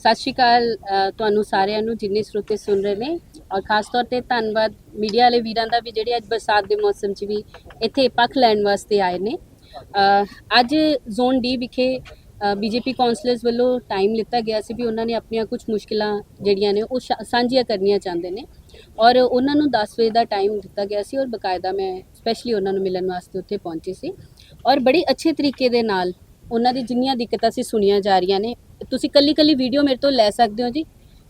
ਸਤਿ ਸ਼੍ਰੀ ਅਕਾਲ ਤੁਹਾਨੂੰ ਸਾਰਿਆਂ ਨੂੰ ਜਿੰਨੇ ਸਰੋਤੇ ਸੁਣ ਰਹੇ ਨੇ। ਔਰ ਖਾਸ ਤੌਰ ਤੇ ਧੰਨਵਾਦ ਮੀਡੀਆ ਵਾਲੇ ਵੀਰਾਂ ਦਾ ਵੀ ਜਿਹੜੇ ਅੱਜ ਬਰਸਾਤ ਦੇ ਮੌਸਮ 'ਚ ਵੀ ਇੱਥੇ ਪੱਖ ਲੈਣ ਵਾਸਤੇ ਆਏ ਨੇ। ਅੱਜ ਜ਼ੋਨ ਡੀ ਵਿਖੇ ਬੀਜੇਪੀ ਕਾਉਂਸਲਰਸ ਵੱਲੋਂ ਟਾਈਮ ਲਿੱਤਾ ਗਿਆ ਸੀ ਵੀ ਉਹਨਾਂ ਨੇ ਆਪਣੀਆਂ ਕੁਝ ਮੁਸ਼ਕਿਲਾਂ ਜਿਹੜੀਆਂ ਨੇ ਉਹ ਸਾਂਝੀਆਂ ਕਰਨੀਆਂ ਚਾਹੁੰਦੇ ਨੇ। ਔਰ ਉਹਨਾਂ ਨੂੰ 10 ਵਜੇ ਦਾ ਟਾਈਮ ਦਿੱਤਾ ਗਿਆ ਸੀ ਔਰ ਬਕਾਇਦਾ ਮੈਂ ਸਪੈਸ਼ਲੀ ਉਹਨਾਂ ਨੂੰ ਮਿਲਣ ਵਾਸਤੇ ਉੱਥੇ ਪਹੁੰਚੀ ਸੀ। ਔਰ ਬੜੀ ਅੱਛੇ ਤਰੀਕੇ ਦੇ ਨਾਲ ਉਹਨਾਂ ਦੀ ਜਿੰਨੀਆਂ ਦਿੱਕਤਾਂ ਸੀ ਸੁਣੀਆਂ ਜਾ ਰਹੀਆਂ ਨੇ ਤੁਸੀਂ ਕੱਲੀ ਕੱਲੀ ਵੀਡੀਓ ਮੇਰੇ ਤੋਂ ਲੈ ਸਕਦੇ ਹੋ ਜੀ,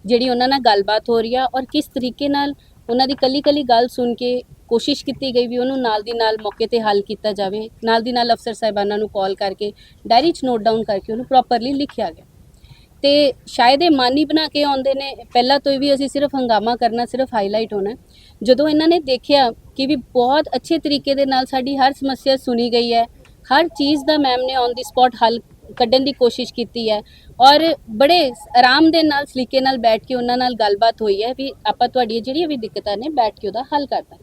ਜਿਹੜੀ ਉਹਨਾਂ ਨਾਲ ਗੱਲਬਾਤ ਹੋ ਰਹੀ ਆ ਔਰ ਕਿਸ ਤਰੀਕੇ ਨਾਲ ਉਹਨਾਂ ਦੀ ਕੱਲੀ ਕੱਲੀ ਗੱਲ ਸੁਣ ਕੇ ਕੋਸ਼ਿਸ਼ ਕੀਤੀ ਗਈ ਵੀ ਉਹਨੂੰ ਨਾਲ ਦੀ ਨਾਲ ਮੌਕੇ ਤੇ ਹੱਲ ਕੀਤਾ ਜਾਵੇ, ਨਾਲ ਦੀ ਨਾਲ ਅਫਸਰ ਸਾਹਿਬਾਨਾਂ ਨੂੰ ਕਾਲ ਕਰਕੇ ਡਾਇਰੀ 'ਚ ਨੋਟ ਡਾਊਨ ਕਰਕੇ ਉਹਨੂੰ ਪ੍ਰੋਪਰਲੀ ਲਿਖਿਆ ਗਿਆ। ਤੇ ਸ਼ਾਇਦ ਇਹ ਮਾਨੀ ਬਣਾ ਕੇ ਆਉਂਦੇ ਨੇ, ਪਹਿਲਾਂ ਤੋਂ ਵੀ ਅਸੀਂ ਸਿਰਫ ਹੰਗਾਮਾ ਕਰਨਾ, ਸਿਰਫ ਹਾਈਲਾਈਟ ਹੋਣਾ। ਜਦੋਂ ਇਹਨਾਂ ਨੇ ਦੇਖਿਆ ਕਿ ਵੀ ਬਹੁਤ ਅੱਛੇ ਤਰੀਕੇ ਦੇ ਨਾਲ ਸਾਡੀ ਹਰ ਸਮੱਸਿਆ ਸੁਣੀ ਗਈ ਹੈ, ਹਰ ਚੀਜ਼ ਦਾ ਮੈਮ ਨੇ ਔਨ ਦੀ ਸਪੌਟ ਹੱਲ ਕੱਢਣ ਦੀ ਕੋਸ਼ਿਸ਼ ਕੀਤੀ ਹੈ ਔਰ ਬੜੇ ਆਰਾਮ ਦੇ ਨਾਲ, ਸਲੀਕੇ ਨਾਲ ਬੈਠ ਕੇ ਉਹਨਾਂ ਨਾਲ ਗੱਲਬਾਤ ਹੋਈ ਹੈ ਵੀ ਆਪਾਂ ਤੁਹਾਡੀਆਂ ਜਿਹੜੀਆਂ ਵੀ ਦਿੱਕਤਾਂ ਨੇ ਬੈਠ ਕੇ ਉਹਦਾ ਹੱਲ ਕਰਦਾ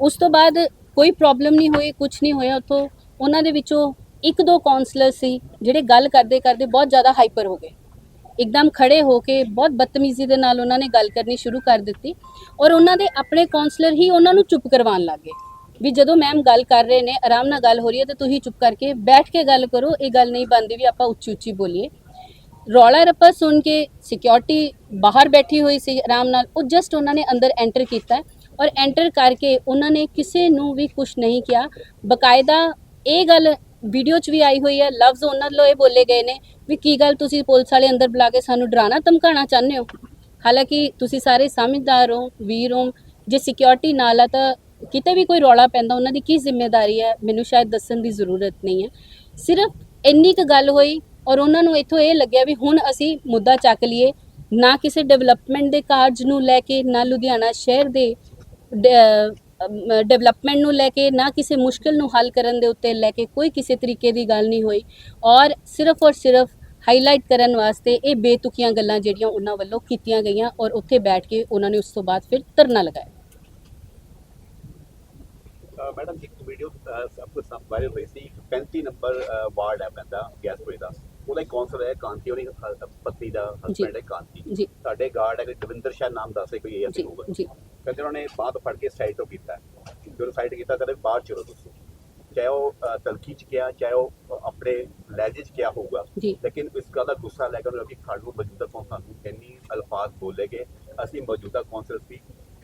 ਉਸ ਤੋਂ ਬਾਅਦ ਕੋਈ ਪ੍ਰੋਬਲਮ ਨਹੀਂ ਹੋਈ ਕੁਝ ਨਹੀਂ ਹੋਇਆ ਉੱਥੋਂ। ਉਹਨਾਂ ਦੇ ਵਿੱਚੋਂ ਇੱਕ ਦੋ ਕਾਉਂਸਲਰ ਸੀ ਜਿਹੜੇ ਗੱਲ ਕਰਦੇ ਕਰਦੇ ਬਹੁਤ ਜ਼ਿਆਦਾ ਹਾਈਪਰ ਹੋ ਗਏ। ਇੱਕਦਮ ਖੜੇ ਹੋ ਕੇ ਬਹੁਤ ਬਦਤਮੀਜ਼ੀ ਦੇ ਨਾਲ ਉਹਨਾਂ ਨੇ ਗੱਲ ਕਰਨੀ ਸ਼ੁਰੂ ਕਰ ਦਿੱਤੀ ਔਰ ਉਹਨਾਂ ਦੇ ਆਪਣੇ ਕਾਉਂਸਲਰ ਹੀ ਉਹਨਾਂ ਨੂੰ ਚੁੱਪ ਕਰਵਾਉਣ ਲੱਗੇ ਵੀ ਜਦੋਂ ਮੈਮ ਗੱਲ ਕਰ ਰਹੇ ਨੇ, ਆਰਾਮ ਨਾਲ ਗੱਲ ਹੋ ਰਹੀ ਹੈ, ਤੇ ਤੁਸੀਂ ਚੁੱਪ ਕਰਕੇ ਬੈਠ ਕੇ ਗੱਲ ਕਰੋ, ਇਹ ਗੱਲ ਨਹੀਂ ਬਣਦੀ ਵੀ ਆਪਾਂ ਉੱਚੀ ਉੱਚੀ ਬੋਲੀਏ। ਰੌਲਾ ਰੱਪਾ ਸੁਣ ਕੇ ਸਿਕਿਉਰਿਟੀ ਬਾਹਰ ਬੈਠੀ ਹੋਈ ਸੀ, ਆਰਾਮ ਨਾਲ, ਉਹ ਜਸਟ ਉਹਨਾਂ ਨੇ ਅੰਦਰ ਐਂਟਰ ਕੀਤਾ ਔਰ ਐਂਟਰ ਕਰਕੇ ਉਹਨਾਂ ਨੇ ਕਿਸੇ ਨੂੰ ਵੀ ਕੁਝ ਨਹੀਂ ਕਿਹਾ। ਬਕਾਇਦਾ ਇਹ ਗੱਲ ਵੀਡੀਓ 'ਚ ਵੀ ਆਈ ਹੋਈ ਹੈ, ਲਫ਼ਜ਼ ਉਹਨਾਂ ਵੱਲੋਂ ਇਹ ਬੋਲੇ ਗਏ ਨੇ ਵੀ ਕੀ ਗੱਲ ਤੁਸੀਂ ਪੁਲਿਸ ਵਾਲੇ ਅੰਦਰ ਬੁਲਾ ਕੇ ਸਾਨੂੰ ਡਰਾਣਾ ਧਮਕਾਉਣਾ ਚਾਹੁੰਦੇ ਹੋ? ਹਾਲਾਂਕਿ ਤੁਸੀਂ ਸਾਰੇ ਸਮਝਦਾਰ ਹੋ, ਵੀਰ ਹੋ, ਜੇ ਸਿਕਿਉਰਿਟੀ ਨਾਲ ਆ ਤਾਂ ਕਿਤੇ ਵੀ ਕੋਈ ਰੌਲਾ ਪੈਂਦਾ, ਉਹਨਾਂ ਦੀ ਕੀ ਜ਼ਿੰਮੇਵਾਰੀ ਹੈ, ਮੈਨੂੰ ਸ਼ਾਇਦ ਦੱਸਣ ਦੀ ਜ਼ਰੂਰਤ ਨਹੀਂ ਹੈ। ਸਿਰਫ ਇੰਨੀ ਕੁ ਗੱਲ ਹੋਈ ਔਰ ਉਹਨਾਂ ਨੂੰ ਇੱਥੋਂ ਇਹ ਲੱਗਿਆ ਵੀ ਹੁਣ ਅਸੀਂ ਮੁੱਦਾ ਚੱਕ ਲਈਏ, ਨਾ ਕਿਸੇ ਡਿਵੈਲਪਮੈਂਟ ਦੇ ਕਾਰਜ ਨੂੰ ਲੈ ਕੇ, ਨਾ ਲੁਧਿਆਣਾ ਸ਼ਹਿਰ ਦੇ ਡਿਵੈਲਪਮੈਂਟ ਨੂੰ ਲੈ ਕੇ, ਨਾ ਕਿਸੇ ਮੁਸ਼ਕਲ ਨੂੰ ਹੱਲ ਕਰਨ ਦੇ ਉੱਤੇ ਲੈ ਕੇ ਕੋਈ ਕਿਸੇ ਤਰੀਕੇ ਦੀ ਗੱਲ ਨਹੀਂ ਹੋਈ। ਔਰ ਸਿਰਫ ਔਰ ਸਿਰਫ ਹਾਈਲਾਈਟ ਕਰਨ ਵਾਸਤੇ ਇਹ ਬੇਤੁਕੀਆਂ ਗੱਲਾਂ ਜਿਹੜੀਆਂ ਉਹਨਾਂ ਵੱਲੋਂ ਕੀਤੀਆਂ ਗਈਆਂ ਔਰ ਉੱਥੇ ਬੈਠ ਕੇ ਉਹਨਾਂ ਨੇ ਉਸ ਤੋਂ ਬਾਅਦ ਫਿਰ ਧਰਨਾ ਲਗਾਇਆ। ਮੈਡਮ ਇੱਕ ਵੀਡੀਓ ਸਭ ਕੁਝ ਸਭ ਵਾਇਰਲ ਹੋਈ ਸੀ। 35 ਨੰਬਰ ਵਾਰਡ ਹੈ ਪੈਂਦਾ ਗਿਆਸਪੁਰੇ ਦਾ। ਉਹਦਾ ਕੌਂਸਲਰ ਹੈ ਕਾਂਤੀ ਉਹਦੀ ਪਤਨੀ ਦਾ ਹਸਬੰਡ ਹੈ ਕਾਂਤੀ। ਸਾਡੇ ਗਾਰਡ ਹੈ ਦਵਿੰਦਰ ਸ਼ਾਹ ਨਾਮ ਦੱਸੇ ਕੋਈ ਇਹ ਅਸੀਂ ਹੋਊਗਾ ਕਹਿੰਦੇ ਉਹਨਾਂ ਨੇ ਬਾਹ ਤੋਂ ਫੜ ਕੇ ਸਾਈਡ ਤੋਂ ਕੀਤਾ। ਜਦੋਂ ਸਾਈਡ ਕੀਤਾ ਕਹਿੰਦੇ ਬਾਹਰ ਚਲੋ ਤੁਸੀਂ। ਚਾਹੇ ਉਹ ਤਲਖੀ ਚ ਗਿਆ ਚਾਹੇ ਉਹ ਆਪਣੇ ਲਹਿਜੇ ਚ ਗਿਆ ਹੋਊਗਾ। ਲੇਕਿਨ ਇਸ ਗੱਲ ਦਾ ਗੁੱਸਾ ਲੈ ਕੇ ਉਹਨਾਂ ਕਿ ਖਾੜੂ ਮੌਜੂਦਾ ਕੌਣ ਸਾਨੂੰ ਇੰਨੀ ਅਲਫਾਜ਼ ਬੋਲੇ ਗਏ ਅਸੀਂ ਮੌਜੂਦਾ ਕੌਂਸਲਰ ਸੀ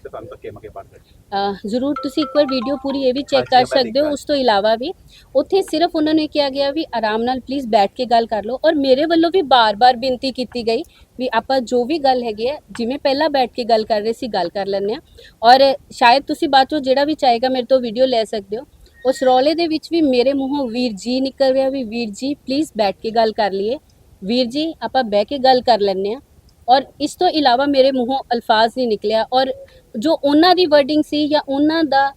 ਤੇ ਸਾਨੂੰ ਧੱਕੇ ਮਕੇ ਬਣ ਰਹੇ ਅਹ ਜ਼ਰੂਰ ਤੁਸੀਂ ਇੱਕ ਵਾਰ ਵੀਡੀਓ ਪੂਰੀ ਇਹ ਵੀ ਚੈੱਕ ਕਰ ਸਕਦੇ ਹੋ। ਉਸ ਤੋਂ ਇਲਾਵਾ ਵੀ ਉੱਥੇ ਸਿਰਫ ਉਹਨਾਂ ਨੂੰ ਕਿਹਾ ਗਿਆ ਵੀ ਆਰਾਮ ਨਾਲ ਪਲੀਜ਼ ਬੈਠ ਕੇ ਗੱਲ ਕਰ ਲਓ ਔਰ ਮੇਰੇ ਵੱਲੋਂ ਵੀ ਬਾਰ-ਬਾਰ ਬੇਨਤੀ ਕੀਤੀ ਗਈ ਵੀ ਆਪਾਂ ਜੋ ਵੀ ਗੱਲ ਹੈਗੀ ਹੈ ਜਿਵੇਂ ਪਹਿਲਾਂ ਬੈਠ ਕੇ ਗੱਲ ਕਰ ਰਹੇ ਸੀ ਗੱਲ ਕਰ ਲੈਂਦੇ ਆ ਔਰ ਸ਼ਾਇਦ ਤੁਸੀਂ ਬਾਅਦ ਚੋਂ ਜਿਹੜਾ ਵੀ ਚਾਹੇਗਾ ਮੇਰੇ ਤੋਂ ਵੀਡੀਓ ਲੈ ਸਕਦੇ ਹੋ। ਉਸ ਰੌਲੇ ਦੇ ਵਿੱਚ ਵੀ ਮੇਰੇ ਮੂੰਹੋਂ ਵੀਰ ਜੀ ਨਿਕਲ ਰਿਹਾ ਵੀ ਵੀਰ ਜੀ ਪਲੀਜ਼ ਬੈਠ ਕੇ ਗੱਲ ਕਰ ਲਈਏ। ਵੀਰ ਜੀ ਆਪਾਂ ਬਹਿ ਕੇ ਗੱਲ ਕਰ ਲੈਂਦੇ ਆ ਔਰ ਇਸ ਤੋਂ ਇਲਾਵਾ ਮੇਰੇ ਮੂੰਹੋਂ ਅਲਫਾਜ਼ ਨਹੀਂ ਨਿਕਲਿਆ ਔਰ ਜੋ ਉਹਨਾਂ ਦੀ ਵਰਡਿੰਗ ਸੀ ਜਾਂ ਉਹਨਾਂ ਦਾ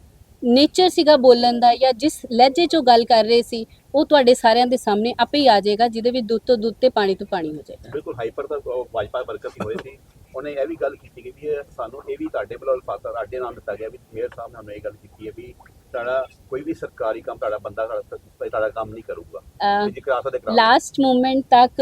ਨੇਚਰ ਸੀਗਾ ਬੋਲਣ ਦਾ ਜਾਂ ਜਿਸ ਲਹਿਜੇ 'ਚੋਂ ਗੱਲ ਕਰ ਰਹੇ ਸੀ, ਉਹ ਤੁਹਾਡੇ ਸਾਰਿਆਂ ਦੇ ਸਾਹਮਣੇ ਆਪੇ ਹੀ ਆ ਜਾਏਗਾ, ਜਿਹਦੇ ਵਿੱਚ ਦੁੱਧ ਤੋਂ ਦੁੱਧ ਤੇ ਪਾਣੀ ਤੋਂ ਪਾਣੀ ਹੋ ਜਾਏਗਾ। ਬਿਲਕੁਲ ਹਾਈਪਰ ਦਾ ਵਾਈਫਾਈ ਵਰਕਰ ਹੋਏ ਸੀ। ਉਹਨੇ ਇਹ ਵੀ ਗੱਲ ਕੀਤੀ ਕਿ ਵੀ ਸਾਨੂੰ ਇਹ ਵੀ ਤੁਹਾਡੇ ਵੱਲੋਂ ਸਾਡੇ ਨਾਲ ਦਿੱਤਾ ਗਿਆ ਵੀ ਮੇਅਰ ਸਾਹਿਬ ਨੇ ਇਹ ਗੱਲ ਕੀਤੀ ਹੈ ਵੀ ਤੁਹਾਡਾ ਕੋਈ ਵੀ ਸਰਕਾਰੀ ਕੰਮ ਤੁਹਾਡਾ ਬੰਦਾ ਤੁਹਾਡਾ ਕੰਮ ਨਹੀਂ ਕਰੂਗਾ। ਜੇ ਕਰਾ ਸਕਦੇ ਕਰਾ ਲਾਸਟ ਮੂਮੈਂਟ ਤੱਕ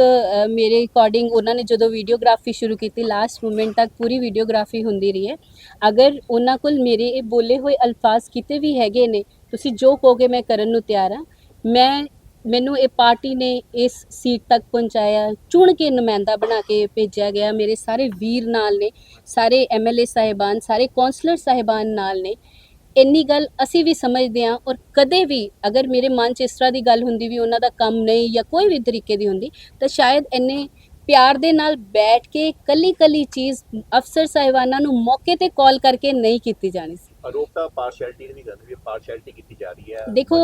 ਮੇਰੇ ਅਕੋਰਡਿੰਗ ਉਹਨਾਂ ਨੇ ਜਦੋਂ ਵੀਡੀਓਗ੍ਰਾਫੀ ਸ਼ੁਰੂ ਕੀਤੀ ਲਾਸਟ ਮੂਮੈਂਟ ਤੱਕ ਪੂਰੀ ਵੀਡੀਓਗ੍ਰਾਫੀ ਹੁੰਦੀ ਰਹੀ ਹੈ। ਅਗਰ ਉਹਨਾਂ ਕੋਲ ਮੇਰੇ ਇਹ ਬੋਲੇ ਹੋਏ ਅਲਫਾਜ਼ ਕਿਤੇ ਵੀ ਹੈਗੇ ਨੇ ਤੁਸੀਂ ਜੋ ਕਹੋਗੇ ਮੈਂ ਕਰਨ ਨੂੰ ਤਿਆਰ ਹਾਂ। ਮੈਂ ਮੈਨੂੰ ਇਹ ਪਾਰਟੀ ਨੇ ਇਸ ਸੀਟ ਤੱਕ ਪਹੁੰਚਾਇਆ ਚੁਣ ਕੇ ਨੁਮਾਇੰਦਾ ਬਣਾ ਕੇ ਭੇਜਿਆ ਗਿਆ। ਮੇਰੇ ਸਾਰੇ ਵੀਰ ਨਾਲ ਨੇ ਸਾਰੇ ਐਮਐਲਏ ਸਾਹਿਬਾਨ ਸਾਰੇ ਕੌਂਸਲਰ ਸਾਹਿਬਾਨ ਨਾਲ ਨੇ। ਇੰਨੀ ਗੱਲ ਅਸੀਂ ਵੀ ਸਮਝਦੇ ਹਾਂ ਔਰ ਕਦੇ ਵੀ ਅਗਰ ਮੇਰੇ ਮਨ 'ਚ ਇਸ ਤਰ੍ਹਾਂ ਦੀ ਗੱਲ ਹੁੰਦੀ ਵੀ ਉਹਨਾਂ ਦਾ ਕੰਮ ਨਹੀਂ ਜਾਂ ਕੋਈ ਵੀ ਤਰੀਕੇ ਦੀ ਹੁੰਦੀ ਤਾਂ ਸ਼ਾਇਦ ਇੰਨੇ ਪਿਆਰ ਦੇ ਨਾਲ ਬੈਠ ਕੇ ਕੱਲੀ ਕੱਲੀ ਚੀਜ਼ ਅਫਸਰ ਸਾਹਿਬਾਨਾਂ ਨੂੰ ਮੌਕੇ ਤੇ ਕਾਲ ਕਰਕੇ ਨਹੀਂ ਕੀਤੀ ਜਾਣੀ ਸੀ। ਆਰੋਪ ਤਾਂ ਪਾਰਸ਼ੈਲਿਟੀ ਦੀ ਗੱਲ ਵੀ ਪਾਰਸ਼ੈਲਿਟੀ ਕੀਤੀ ਜਾ ਰਹੀ ਹੈ। ਦੇਖੋ